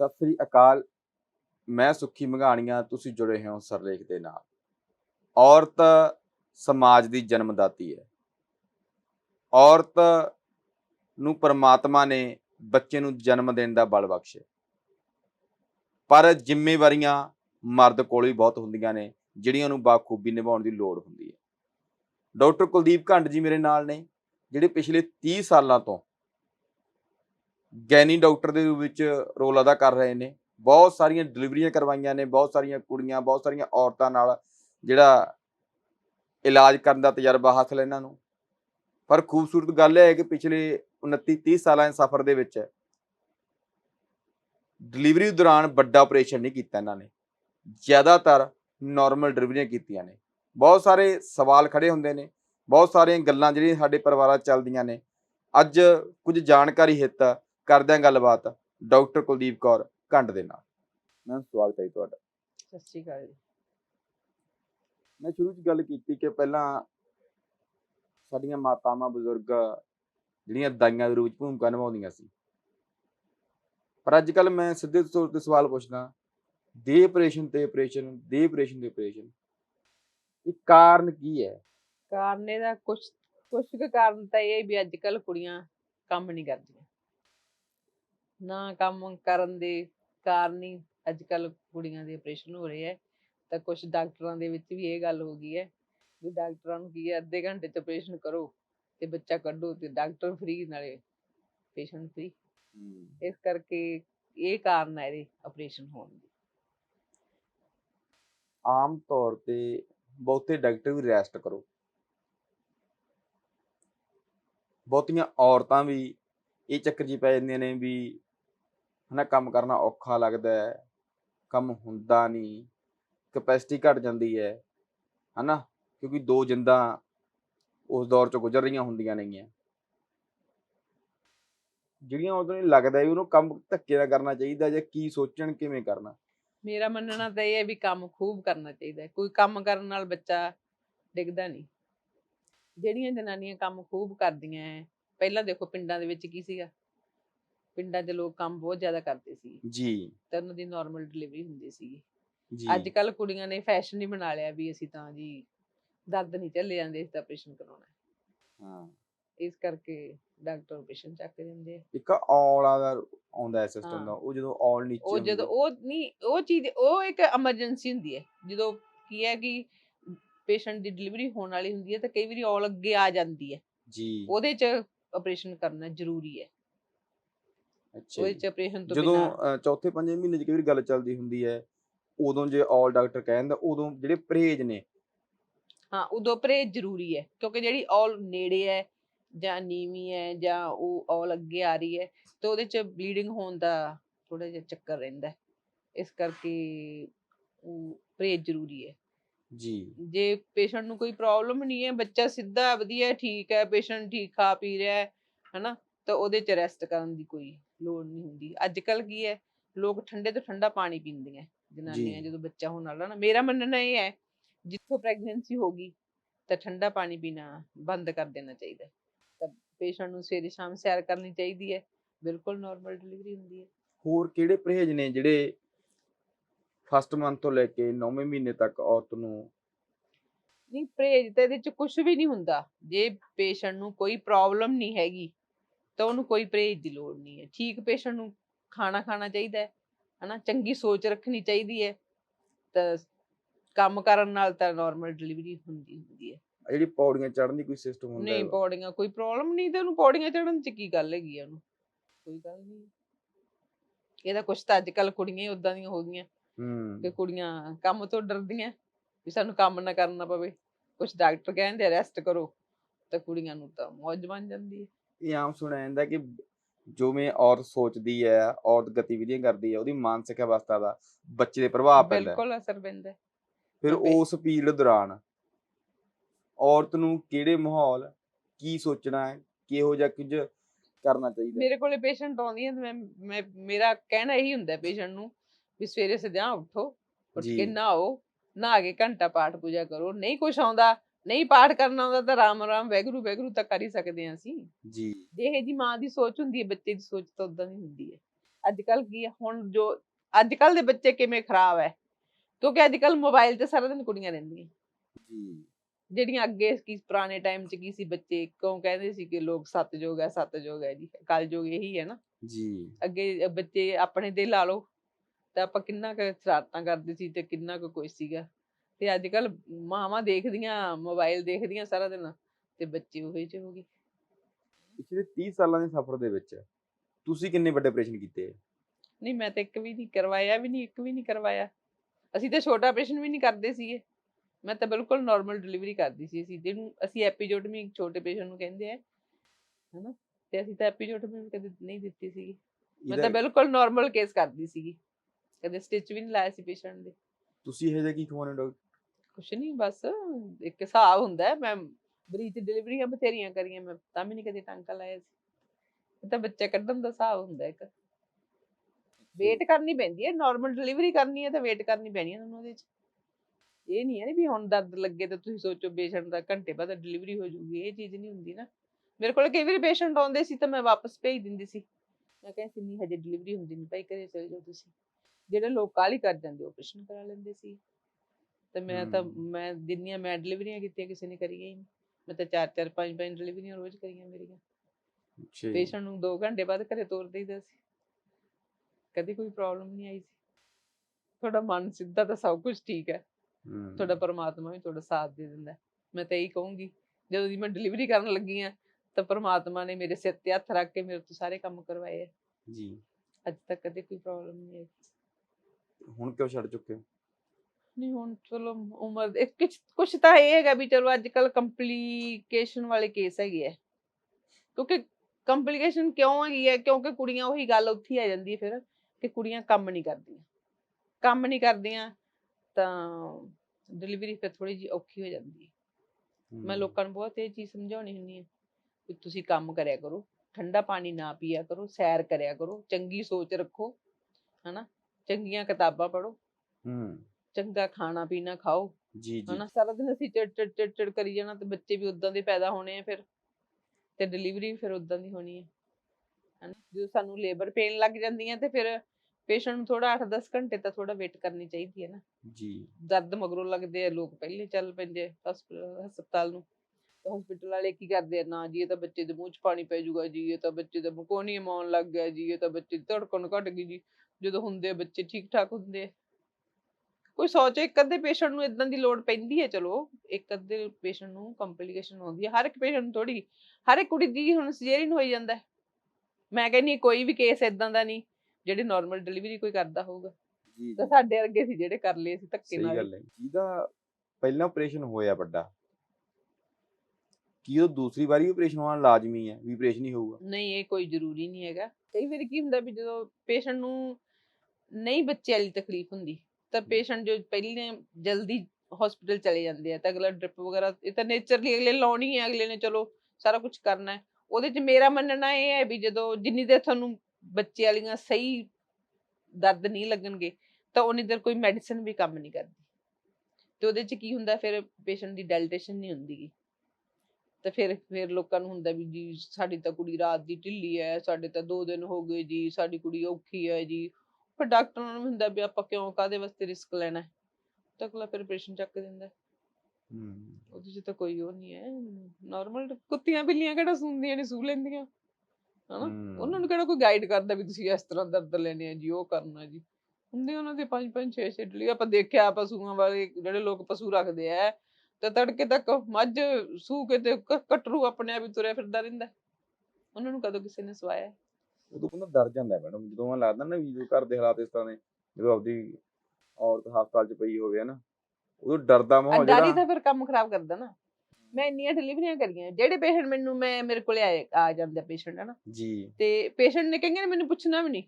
ਸਤਿ ਸ੍ਰੀ ਅਕਾਲ। ਮੈਂ ਸੁੱਖੀ ਮੰਗਾਣੀਆਂ ਤੁਸੀਂ ਜੁੜੇ ਹੋ ਸਰਲੇਖ ਦੇ ਨਾਲ। ਔਰਤ ਸਮਾਜ ਦੀ ਜਨਮਦਾਤੀ ਹੈ। ਔਰਤ ਨੂੰ ਪਰਮਾਤਮਾ ਨੇ ਬੱਚੇ ਨੂੰ ਜਨਮ ਦੇਣ ਦਾ ਬਲ ਬਖਸ਼ਿਆ। ਪਰ ਜ਼ਿੰਮੇਵਾਰੀਆਂ ਮਰਦ ਕੋਲ ਵੀ ਬਹੁਤ ਹੁੰਦੀਆਂ ਨੇ, ਜਿਹੜੀਆਂ ਨੂੰ ਬਾਖੂਬੀ ਨਿਭਾਉਣ ਦੀ ਲੋੜ ਹੁੰਦੀ ਹੈ। ਡਾਕਟਰ ਕੁਲਦੀਪ ਘੰਡ ਜੀ ਮੇਰੇ ਨਾਲ ਨੇ, ਜਿਹੜੇ ਪਿਛਲੇ 30 ਸਾਲਾਂ ਤੋਂ ਗੈਨੀ ਡਾਕਟਰ ਦੇ ਰੂਪ ਵਿੱਚ ਰੋਲ ਅਦਾ ਕਰ ਰਹੇ ਨੇ। ਬਹੁਤ ਸਾਰੀਆਂ ਡਿਲੀਵਰੀਆਂ ਕਰਵਾਈਆਂ ਨੇ, ਬਹੁਤ ਸਾਰੀਆਂ ਕੁੜੀਆਂ, ਬਹੁਤ ਸਾਰੀਆਂ ਔਰਤਾਂ ਨਾਲ ਜਿਹੜਾ ਇਲਾਜ ਕਰਨ ਦਾ ਤਜਰਬਾ ਹਾਸਲ ਇਹਨਾਂ ਨੂੰ। ਪਰ ਖੂਬਸੂਰਤ ਗੱਲ ਇਹ ਹੈ ਕਿ ਪਿਛਲੇ 29 30 ਸਾਲਾਂ ਦੇ ਸਫ਼ਰ ਦੇ ਵਿੱਚ ਡਿਲੀਵਰੀ ਦੌਰਾਨ ਵੱਡਾ ਆਪਰੇਸ਼ਨ ਨਹੀਂ ਕੀਤਾ ਇਹਨਾਂ ਨੇ। ਜ਼ਿਆਦਾਤਰ ਨਾਰਮਲ ਡਿਲੀਵਰੀਆਂ ਕੀਤੀਆਂ ਨੇ। ਬਹੁਤ ਸਾਰੇ ਸਵਾਲ ਖੜੇ ਹੁੰਦੇ ਨੇ। ਬਹੁਤ ਸਾਰੀਆਂ ਗੱਲਾਂ ਜਿਹੜੀਆਂ ਸਾਡੇ ਪਰਿਵਾਰਾਂ ਚੱਲਦੀਆਂ ਨੇ। ਅੱਜ ਕੁਝ ਜਾਣਕਾਰੀ ਹਿੱਤ ਕਰਦੇ ਹਾਂ ਗੱਲਬਾਤ ਡਾਕਟਰ ਕੁਲਦੀਪ ਕੌਰ ਕੰਡ ਦੇ ਨਾਲ। ਮੈਂ ਸਵਾਗਤ ਹੈ ਜੀ ਤੁਹਾਡਾ। ਸਤਿ ਸ਼੍ਰੀ ਅਕਾਲ ਜੀ। ਮੈਂ ਸ਼ੁਰੂ 'ਚ ਗੱਲ ਕੀਤੀ ਕਿ ਪਹਿਲਾਂ ਸਾਡੀਆਂ ਮਾਤਾਵਾਂ, ਬਜ਼ੁਰਗ ਜਿਹੜੀਆਂ ਦਾਈਆਂ ਦੇ ਰੂਪ 'ਚ ਭੂਮਿਕਾ ਨਿਭਾਉਂਦੀਆਂ ਸੀ। ਪਰ ਅੱਜ ਕੱਲ ਮੈਂ ਸਿੱਧੇ ਤੌਰ ਤੇ ਸਵਾਲ ਪੁੱਛਦਾ, ਦੇ ਆਪਰੇਸ਼ਨ ਤੇ ਆਪਰੇਸ਼ਨ ਦੇ ਆਪਰੇਸ਼ਨ ਤੇ ਆਪਰੇਸ਼ਨ ਇਹ ਕਾਰਨ ਕੀ ਹੈ? ਕਾਰਨ ਇਹਦਾ ਕੁਝ ਕੁਝ ਕੁ ਕਾਰਨ ਤਾਂ ਇਹ ਵੀ ਅੱਜ ਕੱਲ ਕੁੜੀਆਂ ਕੰਮ ਨਹੀਂ ਕਰਦੀਆਂ। ਨਾ ਕੰਮ ਕਰਨ ਦੇ ਕਾਰਨ ਹੀ ਅੱਜ ਕੱਲ ਕੁੜੀਆਂ ਦੇ ਆਪਰੇਸ਼ਨ ਹੋ ਰਹੇ ਹੈ। ਤਾਂ ਕੁਝ ਡਾਕਟਰਾਂ ਦੇ ਵਿੱਚ ਵੀ ਇਹ ਗੱਲ ਹੋ ਗਈ ਹੈ ਵੀ ਡਾਕਟਰਾਂ ਨੂੰ ਕੀ ਹੈ ਅੱਧੇ ਘੰਟੇ ਚ ਆਪਰੇਸ਼ਨ ਕਰੋ ਤੇ ਬੱਚਾ ਕੱਢੋ ਤੇ ਡਾਕਟਰ ਫ੍ਰੀ ਨਾਲੇ ਪੇਸ਼ੈਂਟ ਫ੍ਰੀ ਇਸ ਕਰਕੇ ਇਹ ਕਾਰਨ ਹੈ ਇਹਦੇ ਆਪਰੇਸ਼ਨ ਹੋਣ ਦੇ। ਆਮ ਤੌਰ ਤੇ ਬਹੁਤੇ ਡਾਕਟਰ ਵੀ ਰੈਸਟ ਕਰੋ। ਬਹੁਤੀਆਂ ਔਰਤਾਂ ਵੀ ਇਹ ਚੱਕਰ ਹੀ ਪੈ ਜਾਂਦੀਆਂ ਨੇ ਵੀ ਹਨਾ ਕੰਮ ਕਰਨਾ ਔਖਾ ਲੱਗਦਾ ਹੈ ਕੰਮ ਹੁੰਦਾ ਨਹੀਂ। ਕੈਪੈਸਿਟੀ ਘਟ ਜਾਂਦੀ ਹੈ ਹਨਾ? ਕਿਉਂਕਿ ਦੋ ਜਿੰਦਾਂ ਉਸ ਦੌਰ 'ਚ ਗੁਜ਼ਰ ਰਹੀਆਂ ਹੁੰਦੀਆਂ ਨੇਗੀਆਂ। ਜਿਹੜੀਆਂ ਨੂੰ ਲੱਗਦਾ ਹੈ ਵੀ ਉਹਨੂੰ ਕੰਮ ਧੱਕੇ ਨਾਲ ਕਰਨਾ ਚਾਹੀਦਾ ਜਾਂ ਕੀ ਸੋਚਣ ਕਿਵੇਂ ਕਰਨਾ? ਮੇਰਾ ਮੰਨਣਾ ਤਾਂ ਇਹ ਹੈ ਵੀ ਕੰਮ ਖੂਬ ਕਰਨਾ ਚਾਹੀਦਾ ਕੋਈ ਕੰਮ ਕਰਨ ਨਾਲ ਬੱਚਾ ਡਿੱਗਦਾ ਨਹੀਂ। ਜਿਹੜੀਆਂ ਜਨਾਨੀਆਂ ਕੰਮ ਖੂਬ ਕਰਦੀਆਂ ਪਹਿਲਾਂ ਦੇਖੋ ਪਿੰਡਾਂ ਦੇ ਵਿੱਚ ਕੀ ਸੀਗਾ? ਪਿੰਡਾਂ 'ਚ ਲੋਕ ਕੰਮ ਬਹੁਤ ਜ਼ਿਆਦਾ ਕਰਦੇ ਸੀ। ਜੀ। ਤਾਂ ਉਹਨਾਂ ਦੀ ਨਾਰਮਲ ਡਿਲੀਵਰੀ ਹੁੰਦੀ ਸੀ ਅੱਜ ਕੱਲ ਕੁੜੀਆਂ ਨੇ ਫੈਸ਼ਨ ਹੀ ਬਣਾ ਲਿਆ ਵੀ ਅਸੀਂ ਤਾਂ ਜੀ ਦਰਦ ਨਹੀਂ ਝੱਲੇ ਜਾਂਦੇ ਇਸ ਦਾ ਆਪਰੇਸ਼ਨ ਕਰਾਉਣਾ ਹੈ। ਇਸ ਕਰਕੇ ਡਾਕਟਰ ਆਪਰੇਸ਼ਨ ਚੱਕ ਦਿੰਦੇ ਆ। ਇੱਕ ਔਲਾ ਦਾ ਆਉਂਦਾ ਹੈ ਸਿਸਟਮ ਦਾ। ਉਹ ਜਦੋਂ ਔਲ ਨੀਚੇ ਉਹ ਜਦੋਂ ਉਹ ਨਹੀਂ ਉਹ ਚੀਜ਼ ਉਹ ਇੱਕ ਐਮਰਜੈਂਸੀ ਹੁੰਦੀ ਹੈ। ਜਦੋਂ ਕੀ ਹੈ ਕਿ ਪੇਸ਼ੈਂਟ ਦੀ ਡਿਲੀਵਰੀ ਹੋਣ ਵਾਲੀ ਹੁੰਦੀ ਹੈ ਤਾਂ ਕਈ ਵਾਰੀ ਔਲ ਅੱਗੇ ਆ ਜਾਂਦੀ ਹੈ। ਜੀ। ਉਹਦੇ 'ਚ ਆਪਰੇਸ਼ਨ ਕਰਨਾ ਜ਼ਰੂਰੀ ਹੈ। ਅੱਛਾ ਉਹਦੇ। 'ਚ ਆਪਰੇਸ਼ਨ ਤੋਂ ਜਦੋਂ ਬਿਨਾਂ ਅ, ਚੌਥੇ ਪੰਜਵੇਂ ਮਹੀਨੇ 'ਚ ਕਈ ਵਾਰੀ ਗੱਲ ਚੱਲਦੀ ਹੁੰਦੀ ਹੈ ਉਦੋਂ ਜੇ ਔਲ ਡਾਕਟਰ ਕਹਿੰਦਾ ਉਦੋਂ ਜਿਹੜੇ ਪਰਹੇਜ ਨੇ। ਹਾਂ ਉਦੋਂ ਪਰਹੇਜ਼ ਜ਼ਰੂਰੀ ਹੈ ਕਿਉਂਕਿ ਜਿਹੜੀ ਔਲ ਨੇੜੇ ਹੈ ਜਾਂ ਨੀਵੀਂ ਹੈ ਜਾਂ ਉਹ ਔਲ ਅੱਗੇ ਆ ਰਹੀ ਹੈ ਤਾਂ ਉਹਦੇ 'ਚ ਬਲੀਡਿੰਗ ਹੋਣ ਦਾ ਥੋੜਾ ਜਿਹਾ ਚੱਕਰ ਰਹਿੰਦਾ ਹੈ। ਇਸ ਕਰਕੇ ਉਹ ਪਰਹੇਜ਼ ਜ਼ਰੂਰੀ ਹੈ। ਜੀ। ਜੇ ਪੇਸ਼ੈਂਟ ਨੂੰ ਕੋਈ ਪ੍ਰੋਬਲਮ ਨਹੀਂ ਹੈ ਬੱਚਾ ਸਿੱਧਾ ਵਧੀਆ ਠੀਕ ਹੈ ਪੇਸ਼ੈਂਟ ਠੀਕ ਖਾ ਪੀ ਰਿਹਾ ਹੈ ਹਨਾ ਤਾਂ ਉਹਦੇ ਚ ਰੈਸਟ ਕਰਨ ਦੀ ਕੋਈ ਲੋੜ ਨਹੀਂ ਹੁੰਦੀ। ਅੱਜ ਕੱਲ ਕੀ ਹੈ ਲੋਕ ਠੰਡੇ ਤੋਂ ਠੰਡਾ ਪਾਣੀ ਪੀਂਦੀਆਂ ਜਨਾਨੀਆਂ। ਜਦੋਂ ਬੱਚਾ ਹੋਣ ਵਾਲਾ ਨਾ ਮੇਰਾ ਮੰਨਣਾ ਇਹ ਹੈ ਜਿੱਥੋਂ ਪ੍ਰੈਗਨੈਂਸੀ ਹੋਗੀ ਤਾਂ ਠੰਡਾ ਪਾਣੀ ਪੀਣਾ ਬੰਦ ਕਰ ਦੇਣਾ ਚਾਹੀਦਾ ਹੈ। ਤਾਂ ਪੇਸ਼ੈਂਟ ਨੂੰ ਸਵੇਰੇ ਸ਼ਾਮ ਸੈਰ ਕਰਨੀ ਚਾਹੀਦੀ ਹੈ ਬਿਲਕੁਲ ਨਾਰਮਲ ਡਿਲੀਵਰੀ ਹੁੰਦੀ ਹੈ ਹੋਰ ਕਿਹੜੇ ਪਰਹੇਜ ਨੇ ਜਿਹੜੇ ਫਸਟ ਮੰਥ ਤੋਂ ਲੈ ਕੇ 9ਵੇਂ ਮਹੀਨੇ ਤੱਕ ਔਰਤ ਨੂੰ ਨਹੀਂ ਪਰਹੇਜ ਤਾਂ ਇਹਦੇ ਚ ਕੁਝ ਵੀ ਨਹੀਂ ਹੁੰਦਾ ਜੇ ਪੇਸ਼ੈਂਟ ਨੂੰ ਕੋਈ ਪ੍ਰੋਬਲਮ ਨਹੀਂ ਹੈਗੀ ਤਾਂ ਉਹਨੂੰ ਕੋਈ ਪਰਹੇਜ ਦੀ ਲੋੜ ਨਹੀਂ ਹੈ ਠੀਕ ਪੇਸ਼ੈਂਟ ਨੂੰ ਖਾਣਾ ਖਾਣਾ ਚਾਹੀਦਾ ਹੈ ਹਨਾ ਚੰਗੀ ਸੋਚ ਰੱਖਣੀ ਚਾਹੀਦੀ ਹੈ ਤਾਂ ਕੰਮ ਕਰਨ ਨਾਲ ਤਾਂ ਨਾਰਮਲ ਡਿਲੀਵਰੀ ਹੁੰਦੀ ਹੁੰਦੀ ਹੈ ਜਿਹੜੀ ਪੌੜੀਆਂ ਚੜ੍ਹਨ ਦੀ ਕੋਈ ਸਿਸਟਮ ਹੁੰਦਾ ਨਹੀਂ? ਪੌੜੀਆਂ ਕੋਈ ਪ੍ਰੋਬਲਮ ਨਹੀਂ ਤੇ ਉਹਨੂੰ ਪੌੜੀਆਂ ਚੜਨ ਚ ਕੀ ਗੱਲ ਹੈਗੀ ਆ ਉਹਨੂੰ? ਕੋਈ ਗੱਲ ਨਹੀਂ। ਇਹਦਾ ਕੁਛ ਤਾਂ ਅੱਜ ਕੱਲ ਕੁੜੀਆਂ ਹੀ ਉਦਾਂ ਦੀਆਂ ਹੋ ਗਈਆਂ ਹੂੰ। ਕਿ ਕੁੜੀਆਂ ਕੰਮ ਤੋਂ ਡਰਦੀਆਂ ਵੀ ਸਾਨੂੰ ਕੰਮ ਨਾ ਕਰਨਾ ਪਵੇ। ਕੁਝ ਡਾਕਟਰ ਕਹਿੰਦੇ ਰੈਸਟ ਕਰੋ। ਤਾਂ ਕੁੜੀਆਂ ਨੂੰ ਤਾਂ ਮੌਜ ਬਣ ਜਾਂਦੀ ਹੈ ਇਹ ਆਮ ਸੁਣਿਆ ਜਾਂਦਾ ਕਿ ਜਿਵੇਂ ਔਰਤ ਸੋਚਦੀ ਹੈ ਔਰਤ ਗਤੀਵਿਧੀਆਂ ਕਰਦੀ ਹੈ ਉਹਦੀ ਮਾਨਸਿਕ ਅਵਸਥਾ ਦਾ ਬੱਚੇ ਦੇ ਪ੍ਰਭਾਵ ਪੈਂਦਾ ਹੈ ਬਿਲਕੁਲ ਅਸਰ ਪੈਂਦਾ ਹੈ। ਫਿਰ ਉਸ ਪੀਰੀਅਡ ਦੌਰਾਨ ਔਰਤ ਨੂੰ ਕਿਹੜੇ ਮਾਹੌਲ ਕੀ ਸੋਚਣਾ ਹੈ ਕਿਹੋ ਜਿਹਾ ਕੁਝ ਕਰਨਾ ਚਾਹੀਦਾ? ਮੇਰੇ ਕੋਲੇ ਪੇਸ਼ੈਂਟ ਆਉਂਦੀ ਹੈ ਮੈਂ ਮੈਂ ਮੇਰਾ ਕਹਿਣਾ ਇਹੀ ਹੁੰਦਾ ਪੇਸ਼ੈਂਟ ਨੂੰ ਵੀ ਸਵੇਰੇ ਸਜਾ ਉੱਠੋ ਉੱਠ ਜੀ। ਕੇ ਨਹਾਓ ਨਹਾ ਕੇ ਘੰਟਾ ਪਾਠ ਪੂਜਾ ਕਰੋ ਨਹੀਂ ਕੁਛ ਆਉਂਦਾ ਨਹੀਂ ਪਾਠ ਕਰਨਾ ਆਉਂਦਾ ਤਾਂ ਰਾਮ ਰਾਮ ਵੈਗਰੂ ਵੈਗਰੂ ਤਾਂ ਕਰ ਹੀ ਸਕਦੇ ਹਾਂ ਅਸੀਂ। ਜੀ। ਜਿਹੇ ਜੀ ਮਾਂ ਦੀ ਸੋਚ ਹੁੰਦੀ ਹੈ ਬੱਚੇ ਦੀ ਸੋਚ ਤਾਂ ਉਦਾਂ ਦੀ ਹੁੰਦੀ ਹੈ। ਅੱਜ ਕੱਲ ਕੀ ਹੈ ਹੁਣ ਜੋ ਅੱਜ ਕੱਲ ਦੇ ਬੱਚੇ ਕਿਵੇਂ ਖਰਾਬ ਹੈ? ਕਿਉਂਕਿ ਅੱਜ ਕੱਲ ਮੋਬਾਈਲ ਤੇ ਸਾਰਾ ਦਿਨ ਕੁੜੀਆਂ ਰਹਿੰਦੀਆਂ। ਜੀ। ਜਿਹੜੀਆਂ ਅੱਗੇ ਕੀ ਪੁਰਾਣੇ ਟਾਈਮ 'ਚ ਕੀ ਸੀ ਬੱਚੇ ਕਿਉਂ ਕਹਿੰਦੇ ਸੀ ਕਿ ਲੋਕ ਸਤਜੋਗ ਹੈ ਸਤਜੋਗ ਹੈ ਜੀ ਕਲਯੁਗ ਇਹੀ ਹੈ ਨਾ। ਜੀ। ਅੱਗੇ ਬੱਚੇ ਆਪਣੇ ਤੇ ਲਾ ਲਓ ਤਾਂ ਆਪਾਂ ਕਿੰਨਾ ਕੁ ਸ਼ਰਾਰਤਾਂ ਕਰਦੇ ਸੀ ਤੇ ਕਿੰਨਾ ਕੁ ਕੁਛ ਸੀਗਾ। ਤੇ ਅੱਜ ਕੱਲ ਮਾਵਾਂ ਦੇਖਦੀਆਂ ਮੋਬਾਈਲ ਦੇਖਦੀਆਂ ਸਾਰਾ ਦਿਨ ਤੇ ਬੱਚੇ ਉਹੇ ਜਿਹੇ ਹੋ ਗਏ ਪਿਛਲੇ 30 ਸਾਲਾਂ ਦੇ ਸਫ਼ਰ ਦੇ ਵਿੱਚ ਤੁਸੀਂ ਕਿੰਨੇ ਵੱਡੇ ਆਪਰੇਸ਼ਨ ਕੀਤੇ? ਨਹੀਂ ਮੈਂ ਤਾਂ ਇੱਕ ਵੀ ਨਹੀਂ ਕਰਵਾਇਆ ਵੀ ਨਹੀਂ ਇੱਕ ਵੀ ਨਹੀਂ ਕਰਵਾਇਆ। ਅਸੀਂ ਤਾਂ ਛੋਟਾ ਆਪਰੇਸ਼ਨ ਵੀ ਨਹੀਂ ਕਰਦੇ ਸੀਗੇ। ਮੈਂ ਤਾਂ ਬਿਲਕੁਲ ਨਾਰਮਲ ਡਿਲੀਵਰੀ ਕਰਦੀ ਸੀ ਅਸੀਂ ਜਿਹਨੂੰ ਅਸੀਂ ਐਪੀਜੋਟਮੀ ਛੋਟੇ ਪੇਸ਼ੈਂਟ ਨੂੰ ਕਹਿੰਦੇ ਆ ਹਨਾ? ਤੇ ਅਸੀਂ ਤਾਂ ਐਪੀਜੋਟਮੀ ਕਦੇ ਨਹੀਂ ਦਿੱਤੀ ਸੀਗੀ। ਮੈਂ ਇਹਦਾ- ਤਾਂ ਬਿਲਕੁਲ ਨਾਰਮਲ ਕੇਸ ਕਰਦੀ ਸੀਗੀ। ਕਦੇ ਸਟਿਚ ਵੀ ਨਹੀਂ ਲਾਇਆ ਸੀ ਪੇਸ਼ੈਂਟ ਦੇ। ਤੁਸੀਂ ਇਹ ਜਿਹਾ ਕੀ ਖਵਾਉਣੇ ਡਾਕਟਰ? ਕੁਛ ਨਹੀਂ ਬਸ ਇੱਕ ਹਿਸਾਬ ਹੁੰਦਾ ਹੈ, ਮੈਂ ਬਰੀਚ ਡਿਲੀਵਰੀਆਂ ਬਥੇਰੀਆਂ ਕਰੀਆਂ ਮੈਂ ਤਾਂ ਵੀ ਨਹੀਂ ਕਦੇ ਟਾਂਕਾ ਲਾਇਆ ਸੀ। ਇਹ ਤਾਂ ਬੱਚਾ ਕੱਢਣ ਦਾ ਹਿਸਾਬ ਹੁੰਦਾ ਇੱਕ। ਵੇਟ ਕਰਨੀ ਪੈਂਦੀ ਹੈ ਨਾਰਮਲ ਡਿਲੀਵਰੀ ਕਰਨੀ ਹੈ ਤਾਂ ਵੇਟ ਕਰਨੀ ਪੈਣੀ ਹੈ ਤੁਹਾਨੂੰ ਉਹਦੇ ਚ। ਇਹ ਨਹੀਂ ਹੈ ਨੀ ਵੀ ਹੁਣ ਦਰਦ ਲੱਗੇ ਤਾਂ ਤੁਸੀਂ ਸੋਚੋ ਪੇਸ਼ੈਂਟ ਦਾ ਘੰਟੇ ਬਾਅਦ ਡਿਲੀਵਰੀ ਹੋ ਜੂਗੀ ਇਹ ਚੀਜ਼ ਨਹੀਂ ਹੁੰਦੀ ਨਾ। ਮੇਰੇ ਕੋਲ ਕਈ ਵਾਰੀ ਪੇਸ਼ੈਂਟ ਆਉਂਦੇ ਸੀ ਤਾਂ ਮੈਂ ਵਾਪਸ ਭੇਜ ਦਿੰਦੀ ਸੀ। ਮੈਂ ਕਹਿੰਦੀ ਸੀ ਨਹੀਂ ਹਜੇ ਡਿਲੀਵਰੀ ਹੁੰਦੀ ਨਹੀਂ ਭਾਈ ਘਰੇ ਚਲੇ ਜਾਓ ਤੁਸੀਂ। ਜਿਹੜੇ ਲੋਕ ਕਾਹਲੀ ਕਰ ਜਾਂਦੇ ਆਪਰੇਸ਼ਨ ਕਰਾ ਲੈਂਦੇ ਸੀ। ਤੇ ਮੈਂ ਤਾਂ। ਮੈਂ ਜਿੰਨੀਆਂ ਮੈਂ ਡਿਲੀਵਰੀਆਂ ਕੀਤੀਆਂ ਕਿਸੇ ਨੇ ਕਰੀਆਂ ਹੀ ਨਹੀਂ। ਮੈਂ ਤਾਂ ਚਾਰ ਚਾਰ ਪੰਜ ਪੰਜ ਡਿਲੀਵਰੀਆਂ ਰੋਜ਼ ਕਰੀਆਂ ਮੇਰੀਆਂ। ਜੀ। ਪੇਸ਼ੈਂਟ ਨੂੰ 2 ਘੰਟੇ ਬਾਅਦ ਘਰੇ ਤੋਰ ਦੇਈਦਾ ਸੀ। ਕਦੀ ਕੋਈ ਪ੍ਰੋਬਲਮ ਨਹੀਂ ਆਈ ਸੀ। ਤੁਹਾਡਾ ਮਨ ਸਿੱਧਾ ਤਾਂ ਸਭ ਕੁਝ ਠੀਕ ਹੈ। ਤੁਹਾਡਾ ਪਰਮਾਤਮਾ ਵੀ ਤੁਹਾਡਾ ਸਾਥ ਦੇ ਦਿੰਦਾ। ਮੈਂ ਤਾਂ ਇਹੀ ਕਹੂੰਗੀ ਜਦੋਂ ਦੀ ਮੈਂ ਡਿਲੀਵਰੀ ਕਰਨ ਲੱਗੀ ਆ ਤਾਂ ਪਰਮਾਤਮਾ ਨੇ ਮੇਰੇ ਸਿਰ ਤੇ ਹੱਥ ਰੱਖ ਕੇ ਮੇਰੇ ਤੋਂ ਸਾਰੇ ਕੰਮ ਕਰਵਾਏ ਆ ਜੀ। ਅੱਜ ਤੱਕ ਕਦੇ ਕੋਈ ਪ੍ਰੋਬਲਮ ਨਹੀਂ ਆਈ। ਹੁਣ ਕਿਉਂ ਛੱਡ ਚੁੱਕੇ ਹੋ? ਨਹੀਂ ਹੁਣ ਚਲੋ ਉਮਰ ਦੇ ਕੁਛ ਕੁਛ ਤਾਂ ਇਹ ਹੈਗਾ ਵੀ ਚਲੋ ਅੱਜ ਕੱਲ ਕੰਪਲਿਕੇਸ਼ਨ ਵਾਲੇ ਕੇਸ ਹੈਗੇ ਆ। ਕਿਉਂਕਿ ਕੰਪਲਿਕੇਸ਼ਨ ਕਿਉਂ ਹੈਗੀ ਹੈ ਕਿਉਂਕਿ ਕੁੜੀਆਂ ਉਹੀ ਗੱਲ ਉੱਥੇ ਆ ਜਾਂਦੀ ਹੈ ਫਿਰ ਕਿ ਕੁੜੀਆਂ ਕੰਮ ਨਹੀਂ ਕਰਦੀਆਂ। ਕੰਮ ਨਹੀਂ ਕਰਦੀਆਂ ਤਾਂ ਡਿਲੀਵਰੀ ਫਿਰ ਥੋੜੀ ਜਿਹੀ ਔਖੀ ਹੋ ਜਾਂਦੀ ਹੈ ਮੈਂ। ਲੋਕਾਂ ਨੂੰ ਬਹੁਤ ਇਹ ਚੀਜ਼ ਸਮਝਾਉਣੀ ਹੁੰਦੀ ਹੈ ਕਿ ਤੁਸੀਂ ਕੰਮ ਕਰਿਆ ਕਰੋ ਠੰਡਾ ਪਾਣੀ ਨਾ ਪੀਆ ਕਰੋ ਸੈਰ ਕਰਿਆ ਕਰੋ ਚੰਗੀ ਸੋਚ ਰੱਖੋ ਹਨਾ? ਚੰਗੀਆਂ ਕਿਤਾਬਾਂ ਪੜ੍ਹੋ। ਹੂੰ। ਚੰਗਾ ਖਾਣਾ ਪੀਣਾ ਖਾਓ ਜੀ ਜੀ। ਹਨਾ? ਸਾਰਾ ਦਿਨ ਅਸੀਂ ਚਿੜ ਚਿੜ ਚਿੜ ਚਿੜ ਕਰੀ ਜਾਣਾ ਤੇ ਬੱਚੇ ਵੀ ਉਦਾਂ ਦੇ ਪੈਦਾ ਹੋਣੇ ਆ ਫਿਰ ਤੇ ਡਿਲੀਵਰੀ ਫਿਰ ਉਦਾਂ ਦੀ ਹੋਣੀ ਹੈ ਹਨਾ? ਜਦੋਂ ਸਾਨੂੰ ਲੇਬਰ ਪੇਨ ਲੱਗ ਜਾਂਦੀਆਂ ਤੇ ਫਿਰ ਪੇਸ਼ੈਂਟ ਨੂੰ ਥੋੜਾ 8-10 ਘੰਟੇ ਤਾਂ ਥੋੜਾ ਵੇਟ ਕਰਨੀ ਚਾਹੀਦੀ ਹੈ ਨਾ। ਜੀ। ਦਰਦ ਮਗਰੋਂ ਲੱਗਦੇ ਆ ਲੋਕ ਪਹਿਲੇ ਚੱਲ ਪੈਂਦੇ ਆ ਹਸਪਤਾਲ ਨੂੰ। ਹਸਪੀਟਲ ਵਾਲੇ ਕੀ ਕਰਦੇ ਆ? ਨਾ ਜੀ ਇਹ ਤਾਂ ਬੱਚੇ ਦੇ ਮੂੰਹ 'ਚ ਪਾਣੀ ਪੈ ਜਾਊਗਾ ਜੀ ਇਹ ਤਾਂ ਬੱਚੇ ਦਾ ਮਕੋਨੀਅਮ ਆਉਣ ਲੱਗ ਗਿਆ ਜੀ ਇਹ ਤਾਂ ਬੱਚੇ ਦੀ ਧੜਕਣ ਘਟ ਗਈ ਜੀ। ਜਦੋਂ ਹੁੰਦੇ ਆ ਬੱਚੇ ਠੀਕ ਠਾਕ ਹੁੰਦੇ ਕੋਈ ਸੋਚੇ ਇੱਕ ਅੱਧੇ ਪੇਸ਼ੈਂਟ ਨੂੰ ਇਦਾਂ ਦੀ ਲੋੜ ਪੈਂਦੀ ਹੈ ਚਲੋ ਇੱਕ ਅੱਧੇ ਪੇਸ਼ੈਂਟ ਨੂੰ ਕੰਪਲਿਕੇਸ਼ਨ ਆਉਂਦੀ ਹੈ ਹਰ ਇੱਕ ਪੇਸ਼ੈਂਟ ਨੂੰ ਥੋੜੀ ਹਰ ਇੱਕ ਕੁੜੀ ਦੀ ਹੁਣ ਸਿਜੇਰੀਅਨ ਹੋਈ ਜਾਂਦਾ। ਮੈਂ ਕਹਿੰਨੀ ਕੋਈ ਵੀ ਕੇਸ ਇਦਾਂ ਦਾ ਨਹੀਂ ਜਿਹੜੇ ਨਾਰਮਲ ਡਿਲੀਵਰੀ ਕੋਈ ਕਰਦਾ ਹੋਊਗਾ। ਤਾਂ ਸਾਡੇ ਵਰਗੇ ਸੀ ਜਿਹੜੇ ਕਰ ਲਏ ਸੀ ਧੱਕੇ ਸਹੀ ਨਾਲ ਗੱਲ ਹੈ। ਜਿਹਦਾ ਪਹਿਲਾਂ ਆਪਰੇਸ਼ਨ ਹੋਇਆ ਵੱਡਾ ਕੀ ਉਹ ਦੂਸਰੀ ਵਾਰੀ ਆਪਰੇਸ਼ਨ ਹੋਣਾ ਲਾਜ਼ਮੀ ਹੈ ਵੀ ਆਪਰੇਸ਼ਨ ਹੀ ਹੋਊਗਾ? ਨਹੀਂ ਇਹ ਕੋਈ ਜ਼ਰੂਰੀ ਨਹੀਂ ਹੈਗਾ। ਕਈ ਵਾਰੀ ਕੀ ਹੁੰਦਾ ਵੀ ਜਦੋਂ ਪੇਸ਼ੈਂਟ ਨੂੰ ਨਹੀਂ ਬੱਚੇ ਵਾਲੀ ਤਕਲੀਫ ਹੁੰਦੀ ਤਾਂ ਪੇਸ਼ੈਂਟ ਜੋ ਪਹਿਲੇ ਜਲਦੀ ਹਸਪੀਟਲ ਚਲੇ ਜਾਂਦੇ ਆ ਤਾਂ ਅਗਲਾ ਡ੍ਰਿਪ ਵਗੈਰਾ ਇਹ ਤਾਂ ਨੇਚਰਲੀ ਅਗਲੇ ਲਾਉਣੀ ਹੈ ਅਗਲੇ ਨੇ ਚਲੋ ਸਾਰਾ ਕੁਝ ਕਰਨਾ ਹੈ। ਉਹਦੇ 'ਚ ਮੇਰਾ ਮੰਨਣਾ ਇਹ ਹੈ ਵੀ ਜਦੋਂ ਜਿੰਨੀ ਦੇਰ ਤੁਹਾਨੂੰ ਬੱਚੇ ਵਾਲੀਆਂ ਸਹੀ ਦਰਦ ਨਹੀਂ ਲੱਗਣਗੇ ਤਾਂ ਉਨੀ ਦੇਰ ਕੋਈ ਮੈਡੀਸਿਨ ਵੀ ਕੰਮ ਨਹੀਂ ਕਰਦੀ। ਤੇ ਉਹਦੇ 'ਚ ਕੀ ਹੁੰਦਾ ਫਿਰ ਪੇਸ਼ੈਂਟ ਦੀ ਡਾਇਲੇਟੇਸ਼ਨ ਨਹੀਂ ਹੁੰਦੀ। ਤੇ ਫਿਰ ਫਿਰ ਲੋਕਾਂ ਨੂੰ ਹੁੰਦਾ ਵੀ ਜੀ ਸਾਡੀ ਤਾਂ ਕੁੜੀ ਰਾਤ ਦੀ ਢਿੱਲੀ ਹੈ ਸਾਡੇ ਤਾਂ 2 ਦਿਨ ਹੋ ਗਏ ਜੀ ਸਾਡੀ ਕੁੜੀ ਔਖੀ ਹੈ ਜੀ। ਫਿਰ ਡਾਕਟਰਾਂ ਨੂੰ ਹੁੰਦਾ ਵੀ ਆਪਾਂ ਕਿਉਂ ਕਾਦੇ ਵਾਸਤੇ ਰਿਸਕ ਲੈਣਾ ਹੈ। ਤਾਂ ਅਗਲਾ ਫਿਰ ਆਪਰੇਸ਼ਨ ਚੱਕ ਦਿੰਦਾ ਹੈ। ਉਹਦੇ ਚ ਤਾਂ ਕੋਈ ਉਹ ਨਹੀਂ ਹੈ। ਨਾਰਮਲ ਕੁੱਤੀਆਂ ਬਿੱਲੀਆਂ ਕਿਹੜਾ ਸੁਣਦੀਆਂ ਨੇ ਸੂ ਲੈਂਦੀਆਂ। ਹਨਾ? ਉਹਨਾਂ ਨੂੰ ਕਿਹੜਾ ਕੋਈ ਗਾਈਡ ਕਰਦਾ ਵੀ ਤੁਸੀਂ ਇਸ ਤਰ੍ਹਾਂ ਦਰਦ ਲੈਣੇ ਆ ਜੀ ਉਹ ਕਰਨਾ ਜੀ। ਹੁੰਦੇ ਉਹਨਾਂ ਦੇ ਪੰਜ ਪੰਜ ਛੇ ਛੇ ਡਲੀ ਆਪਾਂ ਦੇਖਿਆ ਪਸ਼ੂਆਂ ਵਾਲੇ ਜਿਹੜੇ ਲੋਕ ਪਸ਼ੂ ਰੱਖਦੇ ਆ ਤੇ ਤੜਕੇ ਤੱਕ ਮੱਝ ਸੂ ਕੇ ਤੇ ਕਟਰੂ ਆਪਣੇ ਆਪ ਹੀ ਤੁਰਿਆ ਫਿਰਦਾ ਰਹਿੰਦਾ। ਉਹਨਾਂ ਨੂੰ ਕਦੋਂ ਕਿਸੇ ਨੇ ਸਵਾਇਆ? ਉਦੋਂ ਬੰਦਾ ਡਰ ਜਾਂਦਾ ਮੈਡਮ ਜਦੋਂ ਮੈਂ ਲੱਗਦਾ ਨਾ ਵੀ ਜਦੋਂ ਘਰ ਦੇ ਹਾਲਾਤ ਇਸ ਤਰ੍ਹਾਂ ਨੇ ਜਦੋਂ ਆਪਦੀ ਔਰਤ ਹਸਪਤਾਲ 'ਚ ਪਈ ਹੋਵੇ ਨਾ ਉਦੋਂ ਡਰਦਾ ਮਾਹੌਲ ਡਾਰੀ ਜਿਹੜਾ ਤਾਂ ਫਿਰ ਕੰਮ ਖਰਾਬ ਕਰਦਾ ਨਾ। ਮੈਂ ਇੰਨੀਆਂ ਡਿਲੀਵਰੀਆਂ ਕਰੀਆਂ ਜਿਹੜੇ ਪੇਸ਼ੈਂਟ ਮੈਨੂੰ ਮੈਂ ਮੇਰੇ ਕੋਲੇ ਆਏ ਆ ਜਾਂਦੇ ਪੇਸ਼ੈਂਟ ਹਨਾ। ਜੀ। ਤੇ ਪੇਸ਼ੈਂਟ ਨੇ ਕਹਿੰਗੇ ਮੈਨੂੰ ਪੁੱਛਣਾ ਵੀ ਨਹੀਂ